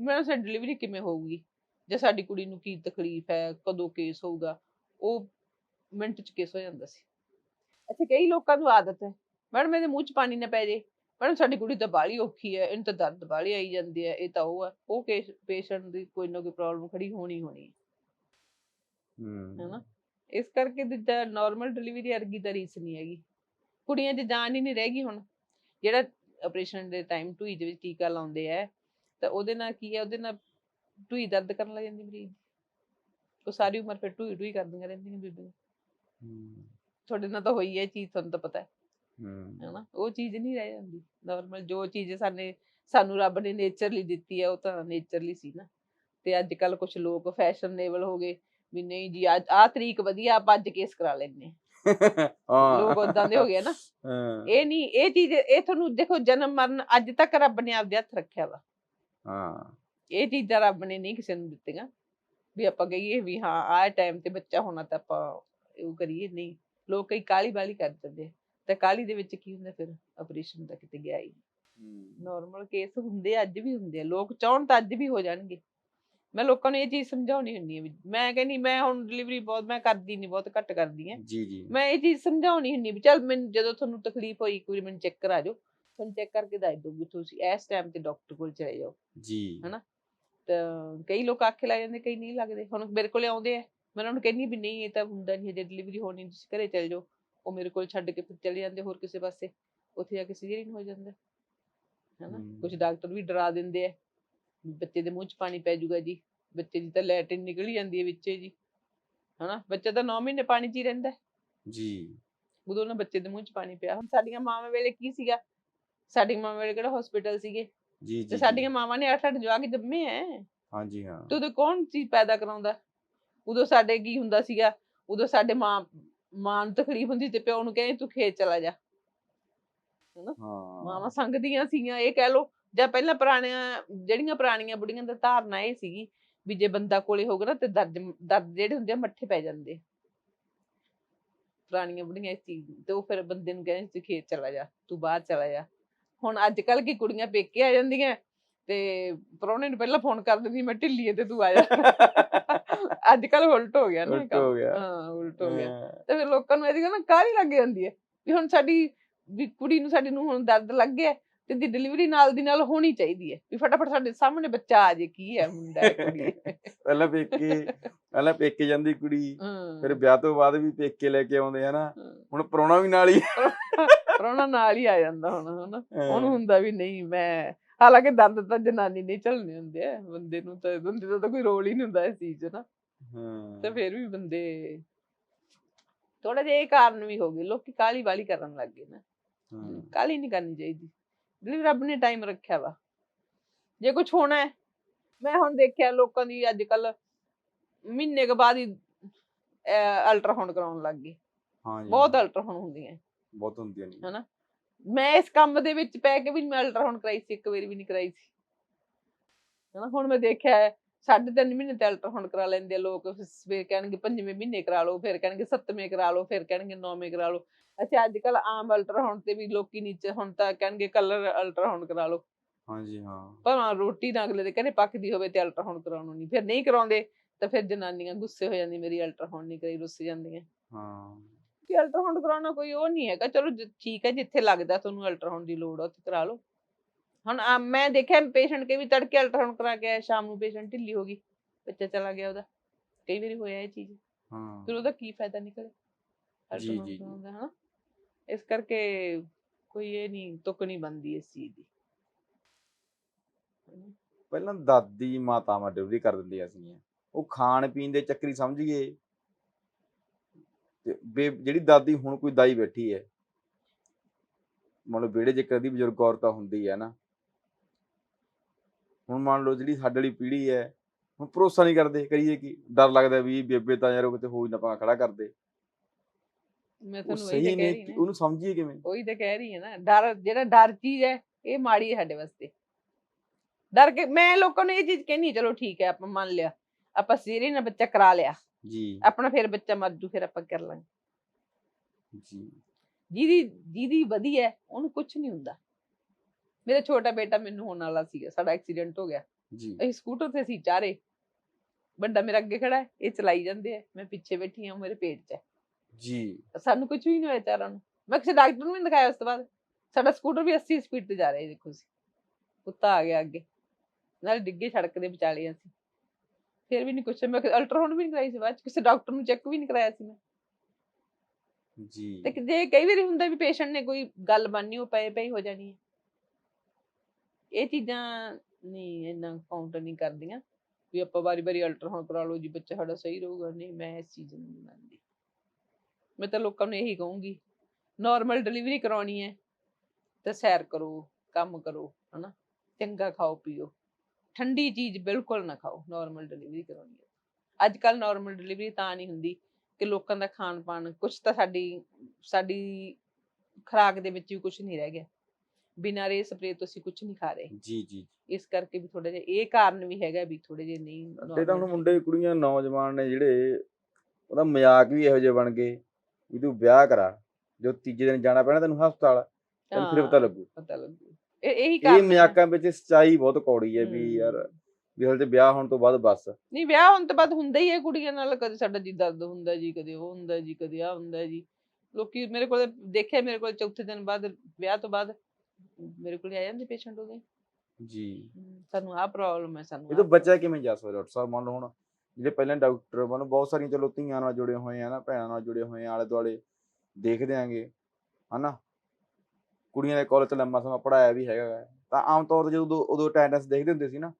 ਮੈਂ ਸਾਡੀ ਡਿਲੀਵਰੀ ਕਿਵੇਂ ਹੋਊਗੀ? ਜਾਂ ਸਾਡੀ ਕੁੜੀ ਨੂੰ ਕੀ ਤਕਲੀਫ ਹੈ ਕਦੋਂ ਕੇਸ ਹੋਊਗਾ? ਉਹ ਮਿੰਟ ਚ ਕੇਸ ਹੋ ਜਾਂਦਾ ਸੀ। ਅੱਛਾ ਕਈ ਲੋਕਾਂ ਨੂੰ ਆਦਤ ਹੈ। ਮੈਡਮ ਇਹਦੇ ਮੂੰਹ ਚ ਪਾਣੀ ਨਾ ਪੈ ਜੇ। ਮੈਡਮ ਸਾਡੀ ਕੁੜੀ ਤਾਂ ਬਾਲੀ ਔਖੀ ਹੈ ਇਹਨੂੰ ਤਾਂ ਦਰਦ ਬਾਲੀ ਆਈ ਜਾਂਦੀ ਹੈ ਇਹ ਤਾਂ ਉਹ ਹੈ ਉਹ ਕੇਸ ਪੇਸ਼ੈਂਟ ਦੀ ਕੋਈ ਨਾ ਕੋਈ ਪ੍ਰੋਬਲਮ ਖੜੀ ਹੋਣੀ ਹੋਣੀ ਹੈ। ਹੈਨਾ ਇਸ ਕਰਕੇ ਜਿੱਦਾਂ ਨਾਰਮਲ ਡਿਲੀਵਰੀ ਵਰਗੀ ਤਾਂ ਰੀਸ ਨਹੀਂ ਹੈਗੀ। ਕੁੜੀਆਂ 'ਚ ਜਾਨ ਹੀ ਨਹੀਂ ਰਹਿ ਗਈ ਹੁਣ। ਜਿਹੜਾ ਆਪਰੇਸ਼ਨ ਦੇ ਟਾਈਮ ਟੂਈ ਦੇ ਵਿੱਚ ਟੀਕਾ ਲਾਉਂਦੇ ਆ ਤਾਂ ਉਹਦੇ ਨਾਲ ਕੀ ਹੈ ਉਹਦੇ ਨਾਲ ਟੂਈ ਦਰਦ ਕਰਨ ਲੱਗ ਜਾਂਦੀ ਮਰੀਜ਼ ਦੀ। ਉਹ ਸਾਰੀ ਉਮਰ ਫਿਰ ਟੂਈ ਟੂਈ ਕਰਦੀਆਂ ਰਹਿੰਦੀਆਂ ਬੀਬੀਆਂ। ਹੂੰ। ਤੁਹਾਡੇ ਨਾਲ ਤਾਂ ਹੋਈ ਹੈ ਇਹ ਚੀਜ਼ ਤੁਹਾਨੂੰ ਤਾਂ ਪਤਾ ਹੂੰ। ਹੈਨਾ ਉਹ ਚੀਜ਼ ਨਹੀਂ ਰਹਿ ਜਾਂਦੀ। ਨਾਰਮਲ ਜੋ ਚੀਜ਼ ਸਾਨੇ ਸਾਨੂੰ ਰੱਬ ਨੇ ਨੇਚਰਲੀ ਦਿੱਤੀ ਹੈ ਉਹ ਤਾਂ ਨੇਚਰਲੀ ਸੀ ਨਾ। ਤੇ ਅੱਜ ਕੱਲ ਕੁਝ ਲੋਕ ਫੈਸ਼ਨੇਬਲ ਹੋ ਗਏ ਵੀ ਨਹੀਂ ਜੀ ਅੱਜ ਆਹ ਤਰੀਕ ਵਧੀਆ ਆਪਾਂ ਅੱਜ ਕੇਸ ਕਰਾ ਲੈਂਦੇ ਹਾਂ। ਲੋਕ ਉਦਾਂ ਦੇ ਹੋ ਗਏ ਨਾ। ਇਹ ਨਹੀਂ ਇਹ ਚੀਜ਼ ਇਹ ਤੁਹਾਨੂੰ ਦੇਖੋ ਜਨਮ ਮਰਨ ਅੱਜ ਤੱਕ ਰੱਬ ਨੇ ਆਪਦੇ ਹੱਥ ਰੱਖਿਆ ਵਾ। ਹਾਂ। ਇਹ ਚੀਜ਼ਾਂ ਰੱਬ ਨੇ ਨਹੀਂ ਕਿਸੇ ਨੂੰ ਦਿੱਤੀਆਂ। ਵੀ ਆਪਾਂ ਕਹੀਏ ਵੀ ਹਾਂ ਆਹ ਟਾਈਮ ਤੇ ਬੱਚਾ ਹੋਣਾ ਤਾਂ ਆਪਾਂ ਉਹ ਕਰੀਏ ਨਹੀਂ। ਲੋਕ ਕਈ ਕਾਲੀ ਬਾਲੀ ਕਰ ਦਿੰਦੇ ਆ। ਤੇ ਕਾਲੀ ਦੇ ਵਿੱਚ ਕੀ ਹੁੰਦਾ ਫਿਰ? ਆਪਰੇਸ਼ਨ ਤਾਂ ਕਿਤੇ ਗਿਆ ਹੀ ਨਹੀਂ। ਨਾਰਮਲ ਕੇਸ ਹੁੰਦੇ ਅੱਜ ਵੀ ਹੁੰਦੇ ਆ। ਲੋਕ ਚਾਹਣ ਤਾਂ ਅੱਜ ਵੀ ਹੋ ਜਾਣਗੇ। ਮੈਂ ਲੋਕਾਂ ਨੂੰ ਇਹ ਚੀਜ਼ ਸਮਝਾਉਣੀ ਹੁੰਦੀ ਹੈ ਮੈਂ ਕਹਿੰਦੀ ਮੈਂ ਹੁਣ ਡਿਲੀਵਰੀ ਬਹੁਤ ਮੈਂ ਕਰਦੀ ਨਹੀਂ ਬਹੁਤ ਘੱਟ ਕਰਦੀ ਹਾਂ। ਜੀ ਜੀ। ਮੈਂ ਇਹ ਚੀਜ਼ ਸਮਝਾਉਣੀ ਹੁੰਦੀ ਵੀ ਚੱਲ ਮੈਨੂੰ ਜਦੋਂ ਤੁਹਾਨੂੰ ਤਕਲੀਫ ਹੋਈ ਕੋਈ ਮੈਨੂੰ ਚੈੱਕ ਕਰਾ ਜਾਓ ਤੁਹਾਨੂੰ ਚੈੱਕ ਕਰਕੇ ਦੱਸ ਦਿਓ ਵੀ ਤੁਸੀਂ ਇਸ ਟਾਈਮ ਤੇ ਡਾਕਟਰ ਕੋਲ ਚਲੇ ਜਾਓ। ਜੀ। ਹਨਾ? ਤਾਂ ਕਈ ਲੋਕ ਆਖੇ ਲੱਗ ਜਾਂਦੇ ਕਈ ਨਹੀਂ ਲੱਗਦੇ। ਹੁਣ ਮੇਰੇ ਕੋਲੇ ਆਉਂਦੇ ਆ। ਮੈਂ ਉਹਨਾਂ ਨੂੰ ਕਹਿੰਦੀ ਵੀ ਨਹੀਂ ਇਹ ਤਾਂ ਹੁੰਦਾ ਨਹੀਂ ਹਜੇ ਡਿਲੀਵਰੀ ਹੋਣੀ ਤੁਸੀਂ ਘਰੇ ਚਲੇ ਜਾਓ। ਉਹ ਮੇਰੇ ਕੋਲ ਛੱਡ ਕੇ ਫਿਰ ਚਲੇ ਜਾਂਦੇ ਹੋਰ ਕਿਸੇ ਪਾਸੇ। ਉੱਥੇ ਜਾ ਕੇ ਸੀਜ਼ਰੀਨ ਹੋ ਜਾਂਦਾ। ਹਨਾ। ਕੁਝ ਡਾਕਟਰ ਵੀ ਡਰਾ ਦਿੰਦੇ ਆ। ਬੱਚੇ ਦੇ ਮੂੰਹ 'ਚ ਪਾਣੀ ਪੈ ਜਾਊਗਾ ਜੀ। ਬੱਚੇ ਦੀ ਤਾਂ ਲੈਟਰਿਨ ਨਿਕਲ ਹੀ ਜਾਂਦੀ ਹੈ ਵਿੱਚੇ ਜੀ। ਹਨਾ? ਬੱਚਾ ਤਾਂ 9 ਮਹੀਨੇ ਪਾਣੀ 'ਚ ਹੀ ਰਹਿੰਦਾ। ਜੀ। ਉਦੋਂ ਨਾ ਬੱਚੇ ਦੇ ਮੂੰਹ 'ਚ ਪਾਣੀ ਪਿਆ। ਹੁਣ ਸਾਡੀਆਂ ਮਾਵਾਂ ਵੇਲੇ ਕੀ ਸੀਗਾ? ਸਾਡੀਆਂ ਮਾਵਾਂ ਵੇਲੇ ਕਿਹੜਾ ਹਸਪੀਟਲ ਸੀਗੇ? ਜੀ ਤੇ ਸਾਡੀਆਂ ਮਾਵਾਂ ਨੇ 8-8 ਜਵਾਕ ਜੰਮੇ ਐ। ਹਾਂਜੀ ਹਾਂ। ਤੇ ਉਦੋਂ ਕੌਣ ਚੀਜ਼ ਪੈਦਾ ਕਰਾਉਂਦਾ? ਉਦੋਂ ਸਾਡੇ ਕੀ ਹੁੰਦਾ ਸੀਗਾ? ਉਦੋਂ ਸਾਡੇ ਮਾਂ ਮਾਂ ਨੂੰ ਤਕਲੀਫ ਹੁੰਦੀ ਤੇ ਪਿਓ ਨੂੰ ਕਹਿੰਦੇ ਤੂੰ ਖੇਤ ਚਲਾ ਜਾ। ਹਾਂ। ਮਾਵਾਂ ਸੰਗਦੀਆਂ ਸੀਗੀਆਂ। ਇਹ ਕਹਿ ਲੋ ਜਾਂ ਪਹਿਲਾਂ ਪੁਰਾਣੀਆਂ ਜਿਹੜੀਆਂ ਪੁਰਾਣੀਆਂ ਬੁੜੀਆਂ ਦਾ ਧਾਰਨਾ ਇਹ ਸੀਗੀ ਵੀ ਜੇ ਬੰਦਾ ਕੋਲੇ ਹੋਊਗਾ ਨਾ ਤੇ ਦਰਦ ਦਰਦ ਜਿਹੜੇ ਹੁੰਦੇ ਆ ਮੱਠੇ ਪੈ ਜਾਂਦੇ ਪੁਰਾਣੀਆਂ ਬੁੜੀਆਂ ਇਸ ਚੀਜ਼ ਦੀ, ਤੇ ਉਹ ਫਿਰ ਬੰਦੇ ਨੂੰ ਕਹਿੰਦੇ ਤੂੰ ਖੇਤ ਚਲਾ ਜਾ ਤੂੰ ਬਾਹਰ ਚਲਾ ਜਾ। ਹੁਣ ਅੱਜ ਕੱਲ ਕੀ ਕੁੜੀਆਂ ਪੇਕੇ ਆ ਜਾਂਦੀਆਂ ਤੇ ਪ੍ਰਾਹੁਣੇ ਨੂੰ ਪਹਿਲਾਂ ਫੋਨ ਕਰ ਦਿੰਦੀ ਮੈਂ ਢਿੱਲੀ ਐ ਤੇ ਤੂੰ ਆ ਜਾ। ਅੱਜ ਕੱਲ ਉਲਟ ਹੋ ਗਿਆ ਨਾ ਉਲਟ। ਹੋ ਗਿਆ। ਹਾਂ ਉਲਟ ਹੋ ਗਿਆ। ਤੇ ਫਿਰ ਲੋਕਾਂ ਨੂੰ ਇਹਦੀ ਨਾ ਕਾਹਲੀ ਲੱਗ ਜਾਂਦੀ ਹੈ ਵੀ ਹੁਣ ਸਾਡੀ ਵੀ ਕੁੜੀ ਨੂੰ ਸਾਡੀ ਨੂੰ ਹੁਣ ਦਰਦ ਲੱਗ ਗਿਆ ਤੇ ਦੀ ਡਿਲੀਵਰੀ ਨਾਲ ਦੀ ਨਾਲ ਹੋਣੀ ਚਾਹੀਦੀ ਹੈ। ਵੀ ਫਟਾਫਟ ਸਾਡੇ ਸਾਹਮਣੇ ਬੱਚਾ ਆ ਜੇ ਕੀ ਹੈ ਮੁੰਡਾ ਹੈ ਕੁੜੀ? (laughs) ਪਹਿਲਾਂ ਪੇਕੇ ਪਹਿਲਾਂ ਪੇਕੇ ਜਾਂਦੀ ਕੁੜੀ ਫਿਰ ਵਿਆਹ ਤੋਂ ਬਾਅਦ ਵੀ ਪੇਕੇ ਲੈ ਕੇ ਆਉਂਦੇ ਹਨਾ। ਹੁਣ ਪ੍ਰਾਹੁਣਾ ਵੀ ਨਾਲ ਹੀ ਪ੍ਰਾਹੁਣਾ ਨਾਲ ਹੀ ਆ ਜਾਂਦਾ ਹੁਣ ਹਨਾ? ਉਹਨੂੰ ਹੁੰਦਾ ਵੀ ਨਹੀਂ ਮੈਂ ਹਾਲਾਂਕਿ ਦਰਦ ਤਾਂ ਜਨਾਨੀ ਨਹੀਂ ਝੱਲਣੇ ਹੁੰਦੇ ਆ ਬੰਦੇ ਨੂੰ ਤਾਂ ਬੰਦੇ ਦਾ ਤਾਂ ਕੋਈ ਰੋਲ ਹੀ ਨਹੀਂ ਹੁੰਦਾ ਇਸ ਚੀਜ਼ 'ਚ ਨਾ। ਹਾਂ, ਤੇ ਫਿਰ ਵੀ ਬੰਦੇ ਥੋੜਾ ਜਿਹਾ ਇਹ ਕਾਰਨ ਵੀ ਹੋ ਗਏ ਲੋਕੀ ਕਾਲੀ ਵਾਲੀ ਕਰਨ ਲੱਗ ਗਏ ਨਾ। ਹਾਂ, ਕਾਲੀ ਨਹੀਂ ਕਰਨੀ ਚਾਹੀਦੀ। ਜਿਹੜੀ ਰੱਬ ਨੇ ਟਾਈਮ ਰੱਖਿਆ ਵਾ ਜੇ ਕੁਝ ਹੋਣਾ ਹੈ ਮੈਂ ਹੁਣ ਦੇਖਿਆ ਲੋਕਾਂ ਦੀ ਅੱਜ ਕੱਲ ਮਹੀਨੇ ਕੇ ਬਾਅਦ ਹੀ ਅਲਟਰਾਸਾਊਂਡ ਕਰਾਉਣ ਲੱਗ ਗਏ। ਹਾਂ ਜੀ, ਬਹੁਤ ਅਲਟਰਾਸਾਊਂਡ ਹੁੰਦੀਆਂ। ਬਹੁਤ ਹੁੰਦੀਆਂ ਨੇ। ਹਨਾ? ਮੈਂ ਇਸ ਕੰਮ ਦੇ ਵਿੱਚ ਪੈ ਕੇ ਵੀ ਮੈਂ ਅਲਟਰਾਸਾਊਂਡ ਕਰਾਈ ਸੀ ਇੱਕ ਵਾਰੀ ਵੀ ਨਹੀਂ ਕਰਾਈ ਸੀ। ਹਨਾ ਹੁਣ ਮੈਂ ਦੇਖਿਆ ਹੈ ਸਾਢੇ ਤਿੰਨ ਮਹੀਨੇ ਤੇ ਅਲਟਰਾਸਾਊਂਡ ਕਰਾ ਲੈਂਦੇ ਆ ਲੋਕ ਫਿਰ ਸਵੇਰ ਕਹਿਣਗੇ ਪੰਜਵੇਂ ਮਹੀਨੇ ਕਰਾ ਲਓ ਫਿਰ ਕਹਿਣਗੇ ਸੱਤਵੇਂ ਕਰਾ ਲਓ ਫਿਰ ਕਹਿਣਗੇ ਨੌਵੇਂ ਕਰਾ ਲਓ। ਅੱਛਾ ਅੱਜ ਕੱਲ ਆਮ ਅਲਟਰਾਸਾਊਂਡ ਤੇ ਵੀ ਲੋਕੀ ਨੀਚੇ ਹੁਣ ਤਾਂ ਕਹਿਣਗੇ ਕਲਰ ਅਲਟਰਾਸਾਊਂਡ ਕਰਾ ਲਓ। ਹਾਂ ਜੀ ਹਾਂ। ਪਰ ਰੋਟੀ ਨਾ ਅਗਲੇ ਦੇ ਘਰੇ ਪੱਕਦੀ ਹੋਵੇ ਤੇ ਅਲਟਰਾਸਾਊਂਡ ਕਰਾਉਣੋਂ ਨਹੀਂ ਫਿਰ ਨਹੀਂ ਕਰਾਉਂਦੇ ਤਾਂ ਫਿਰ ਜਨਾਨੀਆਂ ਗੁੱਸੇ ਹੋ ਜਾਂਦੀ ਮੇਰੀ ਅਲਟਰਾਸਾਊਂਡ ਨਹੀਂ ਕਰਾਈ ਰੁੱਸ ਜਾਂਦੀਆਂ। ਹਾਂ। ਕਿ ਅਲਟਰਾਸਾਊਂਡ ਕਰਾਉਣਾ ਕੋਈ ਉਹ ਨਹੀਂ ਹੈਗਾ। ਚਲੋ ਜ- ਠੀਕ ਹੈ ਜਿੱਥੇ ਲੱਗਦਾ ਤੁਹਾਨੂੰ ਅਲਟਰਾਸਾਊਂਡ ਦੀ ਲੋੜ ਆ ਉੱਥੇ ਕਰਾ ਲਓ। ਹੁਣ ਆ ਮੈਂ ਦੇਖਿਆ ਪੇਸ਼ੈਂਟ ਕੇ ਵੀ ਤੜਕੇ ਅਲਟਰਾਸਾਊਂਡ ਕਰਾ ਕੇ ਆਇਆ ਸ਼ਾਮ ਨੂੰ ਪੇਸ਼ੈਂਟ ਢਿੱਲੀ ਹੋ ਗਈ ਬੱਚਾ ਚਲਾ ਗਿਆ ਉਹਦਾ। ਕਈ ਵਾਰੀ ਹੋਇਆ ਇਹ ਚੀਜ਼। ਹਾਂ। ਫਿਰ ਉਹਦਾ ਕੀ ਫਾਇਦਾ ਨਿਕਲੇ ਜੀ, ਜੀ, ਜੀ। ਹਨਾ? ਇਸ ਕਰਕੇ ਕੋਈ ਇਹ ਨਹੀਂ ਤੁਕ ਨਹੀਂ ਬੰਦੀ ਇਸ ਚੀਜ਼ ਦੀ। ਪਹਿਲਾਂ ਦਾਦੀ ਮਾਤਾਵਾਂ ਡਿਲੀਵਰੀ ਕਰ ਦਿੰਦੀਆਂ ਸੀਗੀਆਂ। ਉਹ ਖਾਣ ਪੀਣ ਦੇ ਚੱਕਰੀ ਸਮਝ ਗਏ। ਤੇ ਜਿਹੜੀ ਦਾਦੀ ਹੁਣ ਕੋਈ ਦਾਈ ਬੈਠੀ ਹੈ ਮੰਨ ਲਓ ਵਿਹੜੇ 'ਚ ਕਦੀ ਬਜ਼ੁਰਗ ਔਰਤਾਂ ਹੁੰਦੀ ਹੈ ਨਾ ਹੁਣ ਮੰਨ ਲਓ ਜਿਹੜੀ ਸਾਡੇ ਵਾਲੀ ਪੀੜ੍ਹੀ ਹੈ ਹੁਣ ਭਰੋਸਾ ਨਹੀਂ ਕਰਦੇ ਕਰੀਏ ਕੀ? ਡਰ ਲੱਗਦਾ ਵੀ ਬੇਬੇ ਤਾਂ ਯਾਰ ਉਹ ਕਿਤੇ ਹੋ ਨਾ ਪਾ ਖੜਾ ਕਰਦੇ ਮੈਂ ਤੁਹਾਨੂੰ ਸਹੀ ਨੇ ਰਹੀ ਕਿ ਹਾਂ ਉਹਨੂੰ ਸਮਝੀਏ ਕਿਵੇਂ? ਉਹੀ ਤਾਂ ਕਹਿ ਰਹੀ ਹੈ ਨਾ ਡਰ ਜਿਹੜਾ ਡਰ ਚੀਜ਼ ਹੈ ਇਹ ਮਾੜੀ ਹੈ ਸਾਡੇ ਵਾਸਤੇ। ਡਰ ਕੇ ਮੈਂ ਲੋਕਾਂ ਨੂੰ ਇਹ ਚੀਜ਼ ਕਹਿਨੀ ਹਾਂ, ਚਲੋ ਠੀਕ ਹੈ ਆਪਾਂ ਮੰਨ ਲਿਆ ਆਪਾਂ ਸੀਰੀਅਸ ਨਾਲ ਬੱਚਾ ਕਰਾ ਲਿਆ। ਜੀ। ਆਪਣਾ ਫਿਰ ਬੱਚਾ ਮਰ ਜੂ ਫਿਰ ਆਪਾਂ ਕਰ ਲਾਂਗੇ। ਜੀ। ਜਿਹਦੀ ਜਿਹਦੀ ਵਧੀਆ ਉਹਨੂੰ ਕੁਝ ਨਹੀਂ ਹੁੰਦਾ। ਮੇਰਾ ਛੋਟਾ ਬੇਟਾ ਮੈਨੂੰ ਹੋਣ ਵਾਲਾ ਸੀਗਾ ਸਾਡਾ ਐਕਸੀਡੈਂਟ ਹੋ ਗਿਆ। ਜੀ। ਅਸੀਂ ਸਕੂਟਰ ਤੇ ਸੀ ਚਾਰੇ। ਵੱਡਾ ਮੇਰਾ ਅੱਗੇ ਖੜਾ ਹੈ ਇਹ ਚਲਾਈ ਜਾਂਦੇ ਆ ਮੈਂ ਪਿੱਛੇ ਬੈਠੀ ਹਾਂ ਉਹ ਮੇਰੇ ਪੇਟ 'ਚ ਜੀ। ਸਾਨੂੰ ਕੁਝ ਵੀ ਨਹੀਂ ਹੋਇਆ ਚਾਰਾਂ ਨੂੰ। ਮੈਂ ਕਿਸੇ ਡਾਕਟਰ ਨੂੰ ਵੀ ਦਿਖਾਇਆ ਉਸ ਤੋਂ ਬਾਅਦ। ਸਾਡਾ ਸਕੂਟਰ ਵੀ 80 ਸਪੀਡ ਤੇ ਜਾ ਰਿਹਾ ਦੇਖੋ ਤੁਸੀਂ। ਕੁੱਤਾ ਆ ਗਿਆ ਅੱਗੇ। ਨਾਲ ਡਿੱਗੇ ਸੜਕ ਦੇ ਵਿਚਾਲੇ ਅਸੀਂ। ਫਿਰ ਵੀ ਨਹੀਂ ਕੁਛ। ਮੈਂ ਅਲਟਰਾਸਾਊਂਡ ਵੀ ਨਹੀਂ ਕਰਾਈ ਸੀ ਬਾਅਦ 'ਚ, ਕਿਸੇ ਡਾਕਟਰ ਨੂੰ ਚੈੱਕ ਵੀ ਨਹੀਂ ਕਰਾਇਆ ਸੀ ਮੈਂ। ਜੀ। ਤੇ ਕਿ- ਜੇ ਕਈ ਵਾਰੀ ਹੁੰਦਾ ਵੀ ਪੇਸ਼ੈਂਟ ਨੇ ਕੋਈ ਗੱਲ ਮੰਨੀ ਉਹ ਪਏ ਪਈ ਹੋ ਜਾਣੀ ਹੈ। ਇਹ ਚੀਜ਼ਾਂ ਨਹੀਂ ਇੰਨਾ ਕਾਊਂਟ ਨਹੀਂ ਕਰਦੀਆਂ। ਵੀ ਆਪਾਂ ਵਾਰੀ ਵਾਰੀ ਅਲਟਰਾਸਾਊਂਡ ਕਰਾ ਲਓ ਜੀ ਬੱਚਾ ਸਾਡਾ ਸਹੀ ਰਹੂਗਾ। ਨਹੀਂ ਮੈਂ ਇਸ ਚੀਜ਼ ਨੂੰ ਨਹੀਂ ਮੰਨਦੀ। ਮੈਂ ਤਾਂ ਲੋਕਾਂ ਨੂੰ ਇਹੀ ਕਹੂੰਗੀ ਨਾਰਮਲ ਡਿਲੀਵਰੀ ਕਰਾਉਣੀ ਹੈ ਤਾਂ ਸੈਰ ਕਰੋ ਕੰਮ ਕਰੋ ਹਨਾ। ਚੰਗਾ ਖਾਓ ਪੀਓ। ਠੰਡੀ ਚੀਜ਼ ਬਿਲਕੁਲ ਨਾ ਖਾਓ ਨਾਰਮਲ ਡਿਲੀਵਰੀ ਕਰਾਉਣੀ ਹੈ। ਅੱਜ ਕੱਲ ਨਾਰਮਲ ਡਿਲੀਵਰੀ ਤਾਂ ਨਹੀਂ ਹੁੰਦੀ ਕਿ ਲੋਕਾਂ ਦਾ ਖਾਣ ਪਾਣ ਕੁਝ ਤਾਂ ਸਾਡੀ ਸਾਡੀ ਖੁਰਾਕ ਦੇ ਵਿੱਚ ਵੀ ਕੁਝ ਨਹੀਂ ਰਹਿ ਗਿਆ। ਬਿਨਾਂ ਰੇ ਸਪਰੇ ਤੋਂ ਅਸੀਂ ਕੁਝ ਨਹੀਂ ਖਾ ਰਹੇ। ਜੀ ਜੀ ਇਸ ਕਰਕੇ ਵੀ ਥੋੜਾ ਜਿਹਾ ਇਹ ਕਾਰਨ ਵੀ ਹੈਗਾ ਵੀ ਥੋੜੇ ਜਿਹੇ ਨਹੀਂ ਤੇ ਤਾਂ ਹੁਣ ਮੁੰਡੇ ਕੁੜੀਆਂ ਨੌਜਵਾਨ ਨੇ ਜਿਹੜੇ ਉਹਦਾ ਮਜ਼ਾਕ ਵੀ ਇਹੋ ਜਿਹੇ ਬਣ ਗਏ ਵੀ ਤੂੰ ਵਿਆਹ ਕਰਾ ਜੋ ਤੀਜੇ ਦਿਨ ਜਾਣਾ ਪੈਣਾ ਤੈਨੂੰ ਹਸਪਤਾਲ ਤੈਨੂੰ ਫਿਰ ਪਤਾ ਲੱਗੂ। ਪਤਾ ਲੱਗੂ। ਇਹ ਇਹੀ ਇਹ ਕਾਰਨ ਹੈ। ਮਜ਼ਾਕਾਂ ਵਿੱਚ ਸੱਚਾਈ ਬਹੁਤ ਕੌੜੀ ਹੈ ਵੀ ਹਮ। ਯਾਰ ਵੀ ਹਲੇ ਤੇ ਵਿਆਹ ਹੋਣ ਤੋਂ ਬਾਅਦ ਬਸ। ਨਹੀਂ ਵਿਆਹ ਹੋਣ ਤੋਂ ਬਾਅਦ ਹੁੰਦਾ ਹੀ ਹੈ ਕੁੜੀਆਂ ਨਾਲ ਕਦੇ ਸਾਡਾ ਜੀ ਦਰਦ ਹੁੰਦਾ ਜੀ ਕਦੇ ਉਹ ਹੁੰਦਾ ਜੀ ਕਦੇ ਆ ਹੁੰਦਾ ਜੀ। ਲੋਕੀ ਮੇਰੇ ਕੋਲ ਦੇਖਿਆ ਮੇਰੇ ਕੋਲ ਚੌਥੇ ਦਿਨ ਬਾਅਦ ਵਿਆਹ ਤੋਂ ਬਾਅਦ ਮੇਰੇ ਕੋਲ ਆ ਜਾਂਦੇ ਪੇਸ਼ੈਂਟ ਉਹਦੇ। ਜੀ। ਹਮ, ਸਾਨੂੰ ਆਹ ਪ੍ਰੋਬਲਮ ਹੈ ਸਾਨੂੰ ਇਹ ਤਾਂ ਆਹ ਬੱਚਾ ਕਿਵੇਂ ਜਾ ਸਕਦਾ ਡਾਕਟਰ ਸਾਹਿਬ? ਮੰਨ ਲਓ ਹੁਣ ਜਿਹੜੇ ਪਹਿਲਾਂ ਡਾਕਟਰ ਮੰਨ ਲਓ ਬਹੁਤ ਸਾਰੀਆਂ ਚਲੋ ਧੀਆਂ ਨਾਲ ਜੁੜੇ ਹੋਏ ਆ ਨਾ ਭੈਣਾਂ ਨਾਲ ਜੁੜੇ ਹੋਏ ਆ ਆਲੇ ਦੁਆਲੇ ਦੇਖਦੇ ਆਂਗੇ ਹਨਾ? ਕੁੜੀਆਂ ਦੇ ਕਾਲਜ ਚ ਲੰਮਾ ਸਮਾਂ ਪੜਾਇਆ ਵੀ ਹੈਗਾ ਗਾ। ਤਾਂ ਆਮ ਤੌਰ ਤੇ ਜਦੋਂ ਉਦੋਂ- ਅਟੈਂਡੈਂਸ ਦੇਖਦੇ ਹੁੰਦੇ ਸੀ ਨਾ